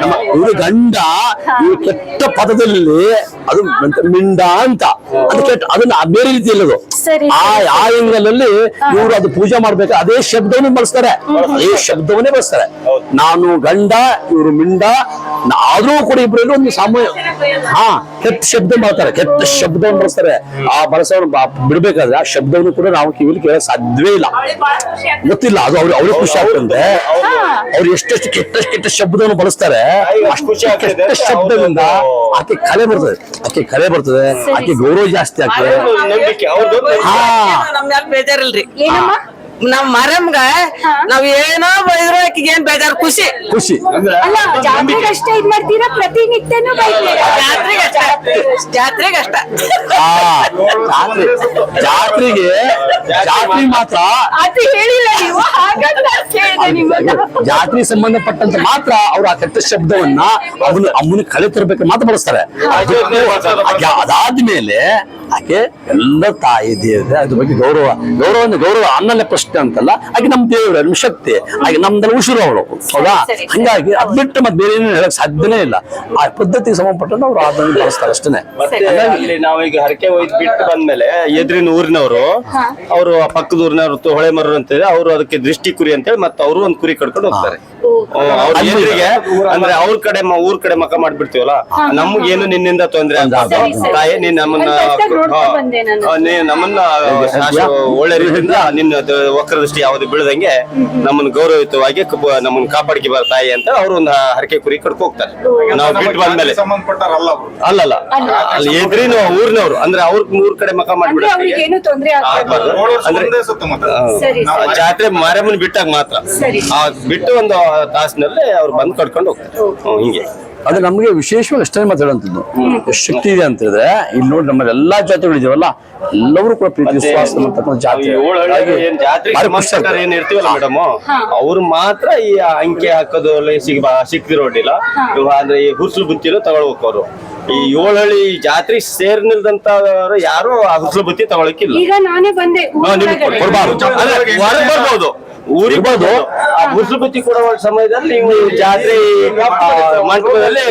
ನಮ್ಮ- ಇವರು ಗಂಡ ಇವ್ರು ಕೆಟ್ಟ ಪದದಲ್ಲಿ ಅದು ಮಿಂಡ ಅಂತ. ಅದು ಕೆಟ್ಟ ಅದನ್ನ ಬೇರೆ ರೀತಿ ಇಲ್ಲದು. ಆ ಆ ಅಲ್ಲಿ ಇವರು ಅದು ಪೂಜೆ ಮಾಡ್ಬೇಕು ಅದೇ ಶಬ್ದವನ್ನು ಬಳಸ್ತಾರೆ. ಅದೇ ಶಬ್ದವನ್ನೇ ಬಳಸ್ತಾರೆ. ನಾನು ಗಂಡ ಇವರು ಮಿಂಡ ಆದ್ರೂ ಕೂಡ ಇಬ್ಬರಲ್ಲಿ ಒಂದು ಸಾಮಾನ್ಯ ಹಾ ಕೆಟ್ಟ ಶಬ್ದ ಮಾಡ್ತಾರೆ ಕೆಟ್ಟ ಶಬ್ದವನ್ನು ಬಳಸ್ತಾರೆ. ಆ ಬಳಸೋರು ಬಿಡ್ಬೇಕಾದ್ರೆ ಆ ಶಬ್ದವನ್ನು ಕೂಡ ನಾವು ಕಿವಿಲಿ ಕೇಳ ಸಾಧ್ಯವೇ ಇಲ್ಲ. ಗೊತ್ತಿಲ್ಲ ಅದು ಅವ್ರು ಅವ್ರಿಗೆ ಖುಷಿ ಆಗ್ತಂತೆ. ಅವ್ರು ಎಷ್ಟೆಷ್ಟು ಕೆಟ್ಟ ಕೆಟ್ಟ ಶಬ್ದವನ್ನು ಬಳಸ್ತಾರೆ. ಅಷ್ಟು ಆಗ್ತದೆ. ಕೆಟ್ಟ ಶಬ್ದದಿಂದ ಆಕೆ ಕಲೆ ಬರ್ತದೆ. ಆಕೆ ಕಲೆ ಬರ್ತದೆ. ಆಕೆ ಗೌರವ ಜಾಸ್ತಿ ಅವ್ರದ್ದು ನಂಬಿಕೆ ಅವ್ರದ್ದು ಹಾ. ನಮ್ ಮ್ಯಾಲ ಬೇಜಾರಿಲ್ರಿ. ಏನಮ್ಮ? ನಮ್ ಮರಮ್ಗ ನಾವ್ ಏನೋ ಬೈದ್ರು ಆಕಿಗೆ ಏನ್ ಬೇಜಾರ್? ಖುಷಿ. ಖುಷಿ. ಅಲ್ಲ ಜಾತ್ರೆಗೆ ಅಷ್ಟೇ ಇದ್ ಮಾಡ್ತೀರಾ? ಪ್ರತಿನಿತ್ಯನೂ ಬೈತೀರಾ ಜಾತ್ರೆಗಷ್ಟ ಆ, ಜಾತ್ರೆ. ಜಾತ್ರೆಗೆ ಜಾತ್ರೆ ಮಾತ್ರ. ಅದು ಹೇಳಿಲ್ಲ ನೀವು ಹಾಗಂತ ಕೇಳಿದೆ ನಿಮ್ಮನ್ನ. ಜಾತ್ರೆ ಸಂಬಂಧಪಟ್ಟಂತ ಮಾತ್ರ ಅವ್ರು ಆ ಕೆಟ್ಟ ಶಬ್ದವನ್ನ ಅವನು ಅಮ್ಮನ ಕಳೆ ತರಬೇಕು ಮಾತ್ರ ಬಳಸ್ತಾರೆ. ಅದಾದ್ಮೇಲೆ ಆಕೆ ಎಲ್ಲ ತಾಯಿ ದೇವ್ರೆ ಅದ್ರ ಬಗ್ಗೆ ಗೌರವ ಗೌರವ ಅಂದ್ರೆ ಗೌರವ ಅನ್ನಲ್ಲೇ ಪ್ರಶ್ನೆ. ಅಂತಲ್ಲ ಹಾಗೆ ನಮ್ ದೇವ್ರ ನಮ್ ಶಕ್ತಿ ಹಾಗೆ ನಮ್ದೆಲ್ಲ ಉಸಿರು ಅವಳು ಹೌದಾ. ಹಂಗಾಗಿ ಅದ್ ಬಿಟ್ಟು ಮತ್ತೆ ಬೇರೆ ಏನು ಹೇಳಕ್ ಸಾಧ್ಯನೇ ಇಲ್ಲ. ಆ ಪದ್ಧತಿಗೆ ಸಂಬಂಧಪಟ್ಟಂತ ಅವ್ರು ಅದನ್ನ ಬಳಸ್ತಾರೆ ಅಷ್ಟೇ ಇಲ್ಲಿ ನಾವೀಗ ಹರಕೆ ಒಯ್ದು ಬಿಟ್ಟು ಬಂದ್ಮೇಲೆ ಎದುರಿನ ಊರಿನವರು ಅವರು ಪಕ್ಕದ ಊರಿನವರು ಹೊಳೆ ಮರರು ಅಂತ ಹೇಳಿ ಅವರು ಅದಕ್ಕೆ ದೃಷ್ಟಿ ಕುರಿ ಅಂತ ಹೇಳಿ ಮತ್ತೆ ಅವರು ಒಂದ್ ಕುರಿ ಕಟ್ಕೊಂಡು ಹೋಗ್ತಾರೆ. ಅವ್ರ ಎದುರಿಗೆ ಅಂದ್ರೆ ಅವ್ರ ಕಡೆ ಮ- ಊರ್ ಕಡೆ ಮಕ ಮಾಡ್ಬಿಡ್ತೀವಲ್ಲ ನಮಗೇನು ನಿನ್ನಿಂದ ತೊಂದ್ರೆ. ತಾಯಿ ನೀನ್ ನಮ್ಮನ್ನ ನಮ್ಮನ್ನ ಒಳ್ಳೆ ರೀತಿಯಿಂದ ನಿನ್ನ ಅದು ವಕ್ರ ದೃಷ್ಟಿ ಯಾವ್ದು ಬೀಳದಂಗೆ ನಮ್ಮನ್ನ ಗೌರವಯುತವಾಗಿ ನಮ್ಮನ್ ನಮ್ಮನ್ನ ಕಾಪಾಡಿಕೆ ಬರ ತಾಯಿ ಅಂತ ಅವ್ರು ಒಂದು ಹರಕೆ ಕುರಿ ಕಡ್ಕೊ ಹೋಗ್ತಾರೆ. ನಾವು ಬಿಟ್ಟು ಬಂದ್ಮೇಲೆ. ಸಂಬಂಧಪಟ್ಟಾರಲ್ಲ ಅವ್ರು. ಅಲ್ಲಲ್ಲ. ಅಲ್ಲಿ ಎದ್ರಿನ ಊರಿನವ್ರು. ಅಂದ್ರೆ ಅವ್ರ ಮೂರ್ ಕಡೆ ಮಕ ಅಂದ್ರೆ ಮಾಡ್ಬಿಡ್ತಾರೆ ಏನು ತೊಂದ್ರೆ ಆಗ್ಬಾರ್ದು. ನೋಡೋರು ಅಂದ್ರೆ- ಒಂದೇ ಸುತ್ತಮುತ್ತ ಸರಿ ಆ ಸರಿ. ಜಾತ್ರೆ ಮಾರಮ್ಮನ್ ಬಿಟ್ಟಾಗ ಮಾತ್ರ. ಸರಿ. ಆ ಬಿಟ್ಟು ಒಂದು ತಾಸಿನಲ್ಲಿ ಅವ್ರು ಬಂದು ಕಟ್ಕೊಂಡು ಹೋಗ್ತಾರೆ. ಹ್ಮ್, ಹಿಂಗೆ. ಅದು ನಮಗೆ ವಿಶೇಷವಾಗಿ ಅಷ್ಟೇ ಮಾತಾಡುವಂಥದ್ದು. ಎಷ್ಟು ಶಕ್ತಿ ಇದೆ ಅಂತ ಹೇಳಿದ್ರೆ ಇಲ್ಲಿ ನೋಡಿ ನಮ್ಮ ಎಲ್ಲಾ ಜಾತಿಗಳು ಇದೆಯಲ್ಲ ಎಲ್ಲರೂ ಕೂಡ ಪ್ರೀತಿ ವಿಶ್ವಾಸ ಜಾತಿ. ಏನ್ ಜಾತ್ರೆ ಭಾರಿ ಖುಷಿ ಸಂಬಂಧಪಟ್ಟಾರ ಆಗ್ತದೆ. ಏನ್ ಇರ್ತೀವಲ್ಲ ಮೇಡಮ್ ಅವ್ರು ಮಾತ್ರ ಈ ಅಂಕೆ ಹಾಕೋದು ಸಿಗ್ ಸಿಕ್ತಿರೋಡಿಲ್ಲ ಅಂದ್ರೆ ಈ ಹುಸ್ಲು ಬುತ್ತಿನೂ ತಗೊಳ್ಬೇಕು ಅವರು. ಈ ಏಳಹಳ್ಳಿ ಜಾತ್ರೆ ಸೇರ್ನಿಲ್ದಂತ ಯಾರು ಆ ಹುಸಲು ಬುತ್ತಿ ತಗೊಳಕಿಲ್ಲ ಈಗ ನಾನೇ ಬಂದೆ ಹಾ, ನಿಮ್ಗೆ ಊರೊಳಗಡೆ. ಕೊಡ್ಬಾರ್ದು. ಅಂದ್ರೆ ಹೊರಗ್ ಬರ್ಬೋದು. ಊರಿಗೆ ಬಂದು ಆ ಬುತ್ತಿ ಕೊಡುವ ಸಮಯದಲ್ಲಿ ನೀವು ಜಾತ್ರೆ ಆ, ಮಂಟಪದಲ್ಲಿ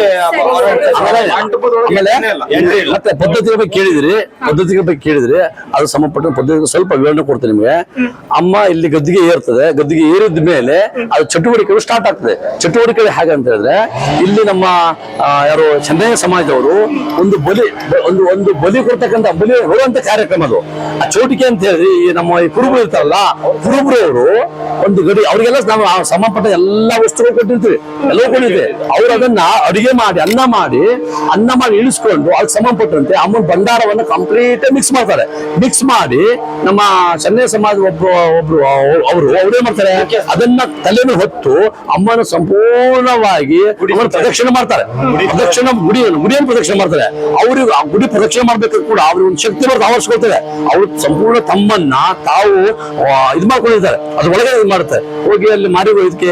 ಆಮೇಲೆ ಎಂಟ್ರಿ ಇಲ್ಲ. ಮತ್ತೆ ಪದ್ಧತಿಗಳ ಬಗ್ಗೆ ಕೇಳಿದ್ರಿ ಪದ್ಧತಿಗಳ ಬಗ್ಗೆ ಕೇಳಿದ್ರಿ ಅದು ಸಂಬಂಧಪಟ್ಟ ಪದ್ಧತಿ ಸ್ವಲ್ಪ ವಿವರಣೆ ಕೊಡ್ತೇನೆ ನಿಮಗೆ. ಅಮ್ಮ ಇಲ್ಲಿ ಗದ್ದಿಗೆ ಏರ್ತದೆ ಗದ್ದಿಗೆ ಏರಿದ ಮೇಲೆ ಅದು ಚಟುವಟಿಕೆಗಳು ಸ್ಟಾರ್ಟ್ ಆಗ್ತದೆ. ಚಟುವಟಿಕೆಗಳು ಹೇಗೆ ಅಂತ ಹೇಳಿದ್ರೆ ಇಲ್ಲಿ ನಮ್ಮ ಯಾರು ಚಂದ್ರಯ್ಯ ಸಮಾಜದವರು ಒಂದು ಬಲಿ ಒಂದು ಒಂದು ಬಲಿ ಕೊಡ್ತಕ್ಕಂಥ ಬಲಿ ಹೊರುವಂತ ಕಾರ್ಯಕ್ರಮ ಅದು. ಆ ಚೌಟಿಕೆ ಅಂತ ಹೇಳಿ ಈ ನಮ್ಮ ಈ ಕುರುಬರು ಇರ್ತಾರಲ್ಲ ಕುರುಬರು ಅವರು ಒಂದು ಗಡಿ ಅವ್ರಿಗೆಲ್ಲ ನಾವು ಸಂಬಂಧಪಟ್ಟ ಎಲ್ಲಾ ವಸ್ತುಗಳು ಕೊಟ್ಟಿರ್ತೀವಿ. ಎಲ್ಲವೂ ಕೊಟ್ಟಿರ್ತೀವಿ. ಅವ್ರು ಅದನ್ನ ಅಡಿಗೆ ಮಾಡಿ ಅನ್ನ ಮಾಡಿ ಅನ್ನ ಮಾಡಿ ಇಳಿಸ್ಕೊಂಡು ಅದಕ್ಕೆ ಸಂಬಂಧಪಟ್ಟಂತೆ ಅಮ್ಮನ ಭಂಡಾರವನ್ನ ಕಂಪ್ಲೀಟ್ ಮಿಕ್ಸ್ ಮಾಡ್ತಾರೆ. ಮಿಕ್ಸ್ ಮಾಡಿ ನಮ್ಮ ಚೆನ್ನೈ ಸಮಾಜ ಒಬ್ರು ಒಬ್ರು ಅವರು ಅವ್ರೇನ್ ಮಾಡ್ತಾರೆ? ಅದನ್ನ ತಲೆನ ಹೊತ್ತು ಅಮ್ಮನ ಸಂಪೂರ್ಣವಾಗಿ ಪ್ರದಕ್ಷಿಣೆ ಮಾಡ್ತಾರೆ. ಪ್ರದಕ್ಷಿಣೆ ಗುಡಿಯನ್ನು ಗುಡಿಯನ್ನು ಪ್ರದಕ್ಷಿಣೆ ಮಾಡ್ತಾರೆ? ಅವ್ರಿಗೆ ಆ ಗುಡಿ ಪ್ರದಕ್ಷಿಣೆ ಮಾಡ್ಬೇಕಾದ್ರೆ ಕೂಡ ಅವ್ರಿಗೆ ಒಂದು ಶಕ್ತಿ ಬರುತ್ತೆ ಆವರಿಸ್ಕೊಳ್ತಾರೆ. ಅವ್ರು ಸಂಪೂರ್ಣ ತಮ್ಮನ್ನ ತಾವು ಇದ್ ಇದು ಮಾಡ್ಕೊಂಡಿದ್ದಾರೆ ಅದ್ರ ಇದು ಮಾಡುತ್ತೆ. ಹೋಗಿ ಅಲ್ಲಿ ಮಾರಿ ಇದಕ್ಕೆ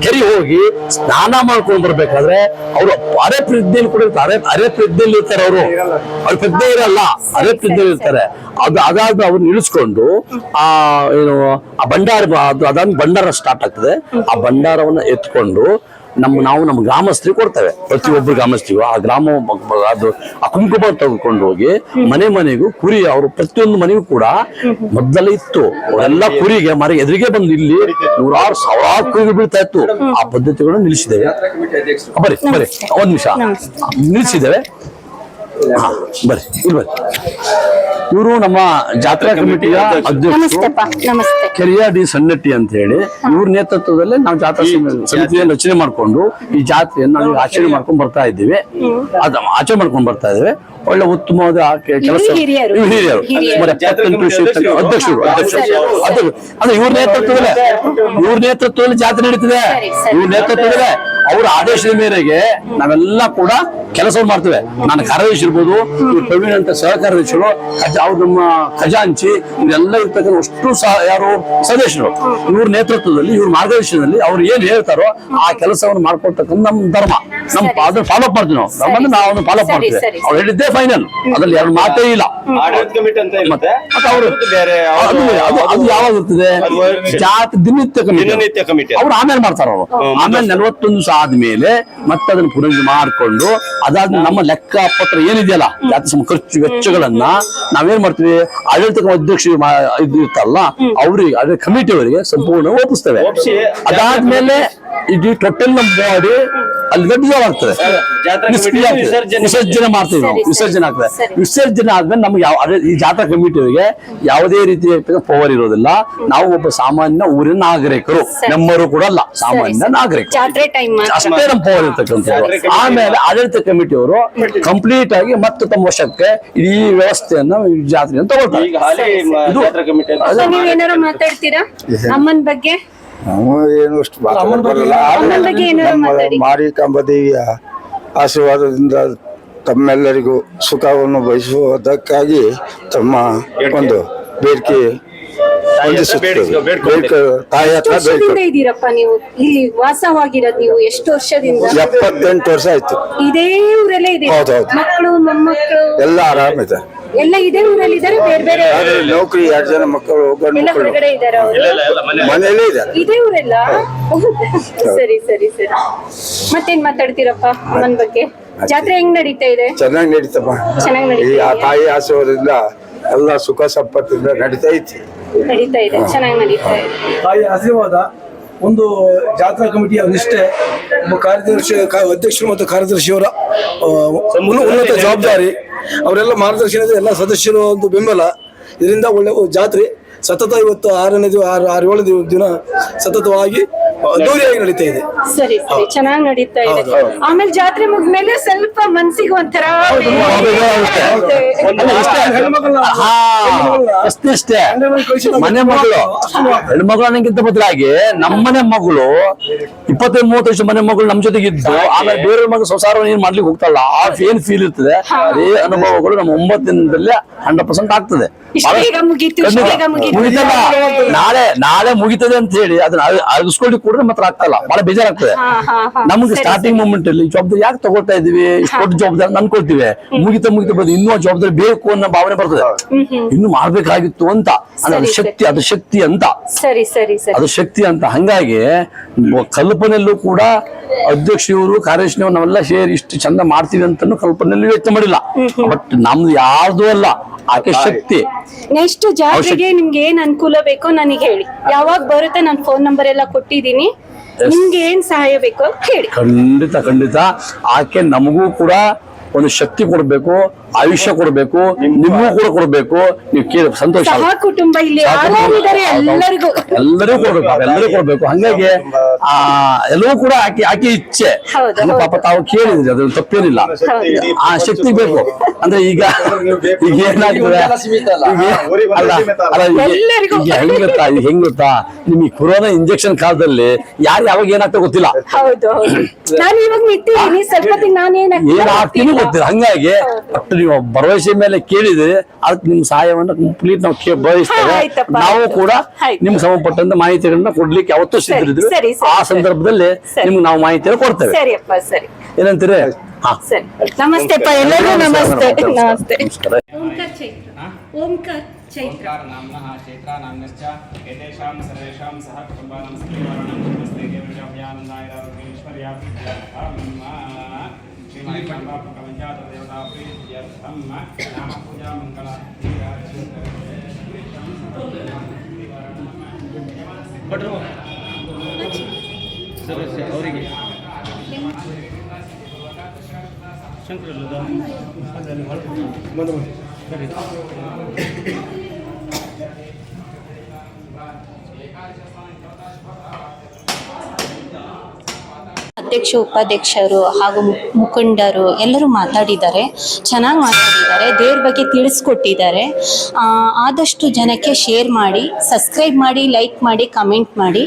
ಕೆರೆ ಹೋಗಿ ಸ್ನಾನ ಮಾಡ್ಕೊಂಡ್ ಬರ್ಬೇಕಾದ್ರೆ ಅವರು ಅರೆ ಪ್ರಜ್ಞೆಯಲ್ಲಿ ಕೂಡ ಅರೆ ಅರೆ ಪ್ರಜ್ಞೆಯಲ್ಲಿ ಇರ್ತಾರೆ ಅವರು. ಅವ್ರ ಪ್ರಜ್ಞೆ ಇರಲ್ಲ. ಅರೆ ಪ್ರಜ್ಞೆಯಲ್ಲಿ ಇರ್ತಾರೆ. ಅದು ಅದಾದ ಅವ್ರು ಇಳಿಸ್ಕೊಂಡು, ಆ, ಏನು, ಆ ಭಂಡಾರ, ಅದು ಬಂಡಾರ ಭಂಡಾರ ಸ್ಟಾರ್ಟ್ ಆಗ್ತದೆ. ಆ ಭಂಡಾರವನ್ನ ಎತ್ಕೊಂಡು ನಮ್ಮ ನಾವು ನಮ್ಮ ಗ್ರಾಮಸ್ಥರಿಗೆ ಕೊಡ್ತೇವೆ. ಪ್ರತಿಯೊಬ್ಬರು ಗ್ರಾಮಸ್ಥರಿಗೂ ಆ ಗ್ರಾಮ ಅದು ಆ ಕುಂಕುಮ ತೆಗೆದುಕೊಂಡು ಹೋಗಿ ಮನೆ ಮನೆಗೂ ಕುರಿ ಅವರು ಪ್ರತಿಯೊಂದು ಮನೆಗೂ ಕೂಡ ಮೊದಲೇ ಇತ್ತು. ಎಲ್ಲ ಕುರಿಗೆ ಮರ ಎದುರಿಗೆ ಬಂದು ಇಲ್ಲಿ ನೂರಾರು ಸಾವಿರಾರು ಕುರಿಗೆ ಬೀಳ್ತಾ ಇತ್ತು. ಆ ಪದ್ಧತಿಗಳನ್ನು ನಿಲ್ಲಿಸಿದ್ದೇವೆ. ಬರೀ ಬರೀ ಒಂದ್ ನಿಮಿಷ. ನಿಲ್ಲಿಸಿದ್ದೇವೆ. ಹಾ ಬರ್ರಿ ಇಲ್ಲಿ ಬರ್ರಿ. ಇವರು ನಮ್ಮ ಜಾತ್ರಾ ಕಮಿಟಿಯ ಅಧ್ಯಕ್ಷರು. ನಮಸ್ತೆಪ್ಪ ನಮಸ್ತೆ. ಕೆರಿಯ ಡಿ ಸಣ್ಣಟ್ಟಿ ಅಂತ ಹೇಳಿ ಇವ್ರ ನೇತೃತ್ವದಲ್ಲಿ ನಾವು ಜಾತ್ರಾ ಸಮಿತಿ- ಸಮಿತಿಯನ್ನು ರಚನೆ ಮಾಡ್ಕೊಂಡು ಈ ಜಾತ್ರೆಯನ್ನು ನಾವು ಆಚರಣೆ ಮಾಡ್ಕೊಂಡು ಬರ್ತಾ ಇದ್ದೀವಿ. ಅದ ಆಚರಣೆ ಮಾಡ್ಕೊಂಡು ಬರ್ತಾ ಇದ್ದೇವೆ. ಒಳ್ಳೆ ಉತ್ತಮವಾದ ಆ ಕೆಲಸ. ಹಿರಿಯರು. ಎಪ್ಪತ್ತೆಂಟು ಅಧ್ಯಕ್ಷರು. ಅಧ್ಯಕ್ಷರು. ಅಂದ್ರೆ ಇವ್ರ ನೇತೃತ್ವದಲ್ಲೇ. ಇವ್ರ ನೇತೃತ್ವದಲ್ಲಿ ಜಾತ್ರೆ ನಡೀತದೆ. ಇವ್ರ ನೇತೃತ್ವದಲ್ಲೇ ಅವ್ರ ಆದೇಶದ ಮೇರೆಗೆ ನಾವೆಲ್ಲ ಕೂಡ ಕೆಲಸ ಮಾಡ್ತೇವೆ. ನಾನು ಕಾರ್ಯದರ್ಶಿ ಇರ್ಬೋದು ಇವ್ರು ಪ್ರವೀಣ್ ಅಂತ ಸಹಕಾರ್ಯದರ್ಶಿಗಳು ಅವ್ರು ನಮ್ಮ ಖಜಾಂಚಿ ಇವರೆಲ್ಲ ಇರ್ತಕ್ಕಂಥ ಅಷ್ಟು ಸಹ ಯಾರು ಸದಸ್ಯರು. ಇವ್ರ ನೇತೃತ್ವದಲ್ಲಿ ಇವ್ರ ಮಾರ್ಗದರ್ಶನದಲ್ಲಿ ಅವ್ರು ಏನ್ ಹೇಳ್ತಾರೋ ಆ ಕೆಲಸವನ್ನು ಮಾಡ್ಕೊಳ್ತಕ್ಕಂಥ ನಮ್ಮ ಧರ್ಮ. ನಮ್ಮ ಅದನ್ನ ಫಾಲೋ ಅಪ್ ಮಾಡ್ತೀವಿ ನಾವು. ನಾವು ಅದನ್ನ ಫಾಲೋ ಅಪ್ ಮಾಡ್ತೀವಿ. ಅವ್ರು ಹೇಳಿದ್ದೇ ಫೈನಲ್ ಅದ್ರಲ್ಲಿ ಎರಡು ಮಾತೇ ಇಲ್ಲ. ಆಡಳಿತ ಕಮಿಟಿ ಅಂತ ಇರುತ್ತೆ. ಮತ್ತೆ ಅವರು ಅದು ಬೇರೆ ಅದು ಬೇರೆ. ಅದು ಅದು ಯಾವಾಗ ಇರ್ತದೆ? ಜಾತಿ ದಿನನಿತ್ಯ ಕಮಿಟಿ ದಿನನಿತ್ಯ ಕಮಿಟಿ ಅವ್ರು ಆಮೇಲೆ ಮಾಡ್ತಾರ ಅವರು. ಆಮೇಲೆ ನಲವತ್ತೊಂದು ದಿವಸ ಆದ್ಮೇಲೆ ಮತ್ತೆ ಅದನ್ನ ಪುನರ್ ಮಾಡ್ಕೊಂಡು ಅದಾದ್ಮೇಲೆ ನಮ್ಮ ಲೆಕ್ಕ ಪತ್ರ ಏನಿದೆಯಲ್ಲ ಜಾತಿ ಸಮ ಖರ್ಚು ವೆಚ್ಚಗಳನ್ನ ನಾವೇನ್ ಮಾಡ್ತೀವಿ? ಆಡಳಿತ ಅಧ್ಯಕ್ಷ ಇದು ಇರ್ತಾರಲ್ಲ ಅವ್ರಿಗೆ ಅದೇ ಕಮಿಟಿ ಅವರಿಗೆ ಸಂಪೂರ್ಣ ಒಪ್ಪಿಸ್ತೇವೆ. ಒಪ್ಸಿ ಅದಾದ್ಮೇಲೆ ಇದು ಟೋಟಲ್ ನಮ್ಮ ಬಾಡಿ ಅಲ್ಲಿ ನಿಷ್ಕ್ರಿಯ ಕಮಿಟಿ ಆಗ್ತದೆ. ವಿಸರ್ಜನೆ ಮಾಡ್ತೀವಿ ನಾವು ಸರಿ, ಸರಿ. ವಿಸರ್ಜನೆ ಆಗ್ತದೆ. ಸರಿ. ವಿಸರ್ಜನೆ ಆದ್ಮೇಲೆ ನಮ್ಗೆ ಯಾವ ಅದೇ ಈ ಜಾತ್ರಾ ಕಮಿಟಿಯವರಿಗೆ ಯಾವುದೇ ರೀತಿಯ ಪವರ್ ಇರೋದಿಲ್ಲ. ನಾವು ಒಬ್ಬ ಸಾಮಾನ್ಯ ಊರಿನ ನಾಗರಿಕರು ನಮ್ಮರು ನಮ್ಮವರು ಕೂಡ ಅಲ್ಲ ಸಾಮಾನ್ಯ ನಾಗರಿಕ ನಾಗರಿಕರು. ಅಷ್ಟೇ ನಮ್ಮ ಪವರ್ ಇರ್ತಕ್ಕಂಥದ್ದು. ಆಮೇಲೆ ಆಡಳಿತ ಕಮಿಟಿಯವರು ಕಂಪ್ಲೀಟ್ ಆಗಿ ಮತ್ತೆ ತಮ್ಮ ವಶಕ್ಕೆ ಇಡೀ ವ್ಯವಸ್ಥೆಯನ್ನ ಈ ಜಾತ್ರೆಯನ್ನು ತಗೊಳ್ತಾರೆ. ಅಮ್ಮನ್ ಬಗ್ಗೆ? ನಾವು ಏನು ಅಷ್ಟು ಮಾತಾಡಕ್ ಬರಲ್ಲ. ಅಮ್ಮನ ಬಗ್ಗೆ ಏನಾದ್ರು ನಮ್ಮ ಮಾತಾಡಿ. ಮಾರಿಕಾಂಬ ದೇವಿಯ ಆಶೀರ್ವಾದದಿಂದ ತಮ್ಮೆಲ್ಲರಿಗೂ ಸುಖವನ್ನು ಬಯಸುವುದಕ್ಕಾಗಿ ತಮ್ಮ ಒಂದು ಬೇಡಿಕೆ ಹೊಂದಿಸುತ್ತೇವೆ. ಬೇಡಿಕೆ- ಬೇಡ್ಕೊಳ್ತೇವೆ. ಬೇಡ್ಕೊ- ತಾಯಿ ಎಷ್ಟು ಹತ್ರ ವರ್ಷದಿಂದ ಬೇಡ್ಕೊ. ಇದ್ದೀರಪ್ಪ ನೀವು? ಇಲ್ಲಿ ವಾಸವಾಗಿರೋದು ನೀವು ಎಷ್ಟು ವರ್ಷದಿಂದ? ಎಪ್ಪತ್ತೆಂಟು ವರ್ಷ ಆಯ್ತು. ಇದೇ ಊರಲ್ಲೇ ಇದೆ ಹೌದೌದು. ಮಕ್ಕಳು ಮೊಮ್ಮಕ್ಕಳು? ಎಲ್ಲ ಆರಾಮಿದೆ ಎಲ್ಲ ಇದೇ ಊರಲ್ಲಿ ಇದ್ದಾರೆ ಬೇರೆ ಬೇರೆ ನೌಕರಿ ಎರಡು ಜನ ಮಕ್ಕಳು ಎಲ್ಲ ಹೊರಗಡೆ ಇದ್ದಾರೆ ಮನೆಯಲ್ಲೇ ಇದ್ದಾರೆ. ಇದೇ ಊರೆಲ್ಲ? ಸರಿ ಸರಿ ಸರಿ. ಮತ್ತೇನ್ ಮಾತಾಡ್ತೀರಪ್ಪ ಅಮ್ಮನ ಬಗ್ಗೆ? ಜಾತ್ರೆ ಹೆಂಗ್ ನಡೀತಾ ಇದೆ? ಚೆನ್ನಾಗಿ ನಡೀತಪ್ಪ. ಚೆನ್ನಾಗಿ ಈ ನಡೀತಾ ಆ? ತಾಯಿ ಆಶೀರ್ವಾದದಿಂದ ಎಲ್ಲ ಸುಖ ಸಂಪತ್ತಿಂದ ನಡೀತಾ ಐತಿ. ನಡೀತಾ ಇದೆ. ಚೆನ್ನಾಗಿ ನಡೀತಾ ಇದೆ. ತಾಯಿ ಆಶೀರ್ವಾದ ಒಂದು ಜಾತ್ರಾ ಕಮಿಟಿಯ ನಿಷ್ಠೆ ಕಾರ್ಯದರ್ಶಿ ಅಧ್ಯಕ್ಷರು ಮತ್ತು ಕಾರ್ಯದರ್ಶಿಯವರ ಉನ್ನತ ಜವಾಬ್ದಾರಿ ಅವರೆಲ್ಲ ಮಾರ್ಗದರ್ಶನದ ಎಲ್ಲ ಸದಸ್ಯರು ಒಂದು ಬೆಂಬಲ. ಇದರಿಂದ ಒಳ್ಳೆ ಜಾತ್ರೆ ಸತತ ಇವತ್ತು ಆರನೇ ದಿನ ಆರು ಆರು ಏಳು ದಿನ- ದಿನ ಸತತವಾಗಿ ದೂರಿಯಾಗಿ ನಡೀತಾ ಇದೆ. ಸರಿ ಸರಿ. ಚೆನ್ನಾಗಿ ನಡೀತಾ ಇದೆ. ಆಮೇಲೆ ಜಾತ್ರೆ ಮುಗ್ದ್ಮೇಲೆ ಸ್ವಲ್ಪ ಮನ್ಸಿಗೆ ಒಂಥರ ಹಾ ಅಷ್ಟೇ. ಅಷ್ಟೇ ಮನೆ ಮಗಳು. ಹೆಣ್ಮಗಳು ಅನ್ನೋಕ್ಕಿಂತ ಬದಲಾಗಿ ನಮ್ಮನೆ ಮಗಳು ಇಪ್ಪತ್ತೈದು ಮೂವತ್ತು ವರ್ಷ ಮನೆ ಮಗಳು ನಮ್ ಜೊತೆಗೆ ಇದ್ದು ಆಮೇಲೆ ಬೇರೆ ಮಗಳು ಸಂಸಾರವನ್ನು ಏನ್ ಮಾಡ್ಲಿಕ್ಕೆ ಹೋಗ್ತಾಳ ಆ ಏನ್ ಫೀಲ್ ಇರ್ತದೆ. ಅದೇ ಅನುಭವಗಳು ನಮ್ಮ ಒಂಬತ್ತು ದಿನದಲ್ಲೇ ಹಂಡ್ರೆಡ್ ಪರ್ಸೆಂಟ್ ಆಗ್ತದೆ. ಮುಗೀತು, ಮುಗೀತು. ಮುಗಿತಲ್ಲ ನಾಳೆ ನಾಳೆ ಮುಗಿತದೆ ಅಂತ ಹೇಳಿ. ಅದನ್ನ ಅಗಿಸ್ಕೊಳ್ಳಿಕ್ಕೆ ಕೂಡ ಮಾತ್ರ ಆಗ್ತಲ್ಲ ಬಹಳ ಬೇಜಾರಾಗ್ತದೆ. ಹಾ, ಹಾ, ಹಾ. ನಮ್ಗೆ ಸ್ಟಾರ್ಟಿಂಗ್ ಮೂಮೆಂಟ್ ಅಲ್ಲಿ ಜವಾಬ್ದಾರಿ ಯಾಕೆ ತಗೊಳ್ತಾ ಇದೀವಿ ಇಷ್ಟು ದೊಡ್ಡ ಜವಾಬ್ದಾರಿ ಅನ್ಕೊಳ್ತೀವಿ. ಮುಗಿತ ಮುಗಿತ ಬರ್ತದೆ. ಇನ್ನೂ ಜವಾಬ್ದಾರಿ ಬೇಕು ಅನ್ನೋ ಭಾವನೆ ಬರ್ತದೆ. ಇನ್ನು ಮಾಡ್ಬೇಕಾಗಿತ್ತು ಅಂತ. ಅದ್ರ ಅದು ಶಕ್ತಿ ಅದು ಶಕ್ತಿ ಅಂತ. ಸರಿ ಸರಿ ಸರಿ. ಅದು ಶಕ್ತಿ ಅಂತ. ಹಂಗಾಗಿ ಕಲ್ಪನೆಯಲ್ಲೂ ಕೂಡ ಇವರು ಕಾರ್ಯದರ್ಶಿಯವರು ನಾವೆಲ್ಲ ಸೇರಿ ಇಷ್ಟು ಚಂದ ಮಾಡ್ತೀವಿ ಅಂತ ಕಲ್ಪನೆಯಲ್ಲಿ ವ್ಯಕ್ತ ಮಾಡಿಲ್ಲ. ಬಟ್ ನಮ್ದು ಯಾರ್ದು ಅಲ್ಲ. ಆಕೆ ಶಕ್ತಿ. ನೆಕ್ಸ್ಟ್ ಜಾತ್ರೆಗೆ ನಿಮ್ಗೆ ಏನ್ ಅನುಕೂಲ ಬೇಕೋ ನನಗೆ ಹೇಳಿ. ಯಾವಾಗ ಬರುತ್ತೆ ನಾನು ಫೋನ್ ನಂಬರ್ ಎಲ್ಲ ಕೊಟ್ಟಿದ್ದೀನಿ. ನಿಮ್ಗೆ ಏನ್ ಸಹಾಯ ಬೇಕೋ ಹೇಳಿ ಖಂಡಿತ ಖಂಡಿತ. ಆಕೆ ನಮಗೂ ಕೂಡ ಒಂದು ಶಕ್ತಿ ಕೊಡಬೇಕು ಆಯುಷ್ಯ ಕೊಡಬೇಕು ನಿಮಗೂ ಕೂಡ ಕೊಡ್ಬೇಕು ನೀವು ಕೇಳಿ ಸಂತೋಷ. ಕುಟುಂಬ ಇಲ್ಲಿ ಎಲ್ಲರಿಗೂ. ಎಲ್ಲರಿಗೂ ಕೊಡ್ಬೇಕು ಎಲ್ಲರಿಗೂ ಕೊಡ್ಬೇಕು. ಹಂಗಾಗಿ ಆ ಎಲ್ಲವೂ ಕೂಡ ಆಕೆ ಆಕೆ ಇಚ್ಛೆ. ಪಾಪ ತಾವು ಕೇಳಿದ್ರಿ ಅದ್ರ ತಪ್ಪೇನಿಲ್ಲ. ಆ ಶಕ್ತಿ ಬೇಕು. ಅಂದ್ರೆ ಈಗ ಈಗ ಏನಾಗ್ತದೆ? ಈಗ ಏನ್- ಅಲ್ಲ ಅಲ್ಲ. ಈಗ- ಎಲ್ಲರಿಗೂ. ಈಗ ಹೆಂಗ್ ಗೊತ್ತಾ ಈಗ ಹೆಂಗ್ ಗೊತ್ತಾ ನಿಮಗೆ ಕೊರೋನಾ ಇಂಜೆಕ್ಷನ್ ಕಾಲದಲ್ಲಿ ಯಾರು ಯಾವಾಗ ಏನಾಗ್ತಾ ಗೊತ್ತಿಲ್ಲ. ಹೌದು ಹೌದು. ನಾನು ಇವಾಗ ನಿಂತಿದ್ದೀನಿ. ಸ್ವಲ್ಪ ಹೊತ್ತಿಗೆ ನಾನು ಏನ್ ಏನಾಗ್ತೀನಿ ಗೊತ್ತಿಲ್ಲ. ಹಂಗಾಗಿ ಬಟ್ ನೀವು ಭರವಸೆ ಮೇಲೆ ಕೇಳಿದ್ರೆ ಅದಕ್ಕೆ ನಿಮ್ ಸಹಾಯವನ್ನು ಕಂಪ್ಲೀಟ್ ನಾವು ಕೇ- ಬಯಸ್ತೇವೆ. ನಾವು ಕೂಡ. ನಿಮ್ಗೆ ಸಂಬಂಧಪಟ್ಟಂತ ಮಾಹಿತಿಗಳನ್ನ ಕೊಡ್ಲಿಕ್ಕೆ ಯಾವತ್ತೂ ಸಿದ್ಧರಿದ್ರು ಆ ಸಂದರ್ಭದಲ್ಲಿ. ನಿಮ್ಗೆ ನಾವು ಮಾಹಿತಿಯನ್ನು ಕೊಡ್ತೇವೆ. ಸರಿಯಪ್ಪ ಸರಿ. ಏನಂತೀರಿ? ಹಾ. ಸರಿ. ನಮಸ್ತೆಪ್ಪ ಎಲ್ಲರಿಗೂ ನಮಸ್ತೆ. ನಮಸ್ತೆ. ಓಂಕಾರ ಚೈತ್ರ. ಓಂಕಾರ ಚೈತ್ರ. ಶ್ರೀಮಂಬ ಮಂಗಲಂಜಾತ ದೇವತಾ ಪ್ರೀತ್ಯರ್ಥಮ್ಮ ನಾಮ ಪೂಜಾ ಮಂಗಲ ಭಟ್ರು ಸದಸ್ಯ ಅವರಿಗೆ ಶಂಕರಲ್ಲದ ಬಂದು ಸರಿ ಏಕಾದಶ ಅಧ್ಯಕ್ಷ, ಉಪಾಧ್ಯಕ್ಷರು ಹಾಗೂ ಮುಖಂಡರು ಎಲ್ಲರೂ ಮಾತಾಡಿದ್ದಾರೆ. ಚೆನ್ನಾಗಿ ಮಾತಾಡಿದ್ದಾರೆ. ದೇವ್ರ ಬಗ್ಗೆ ತಿಳಿಸ್ಕೊಟ್ಟಿದ್ದಾರೆ. ಆದಷ್ಟು ಜನಕ್ಕೆ ಶೇರ್ ಮಾಡಿ, ಸಬ್ಸ್ಕ್ರೈಬ್ ಮಾಡಿ, ಲೈಕ್ ಮಾಡಿ, ಕಮೆಂಟ್ ಮಾಡಿ.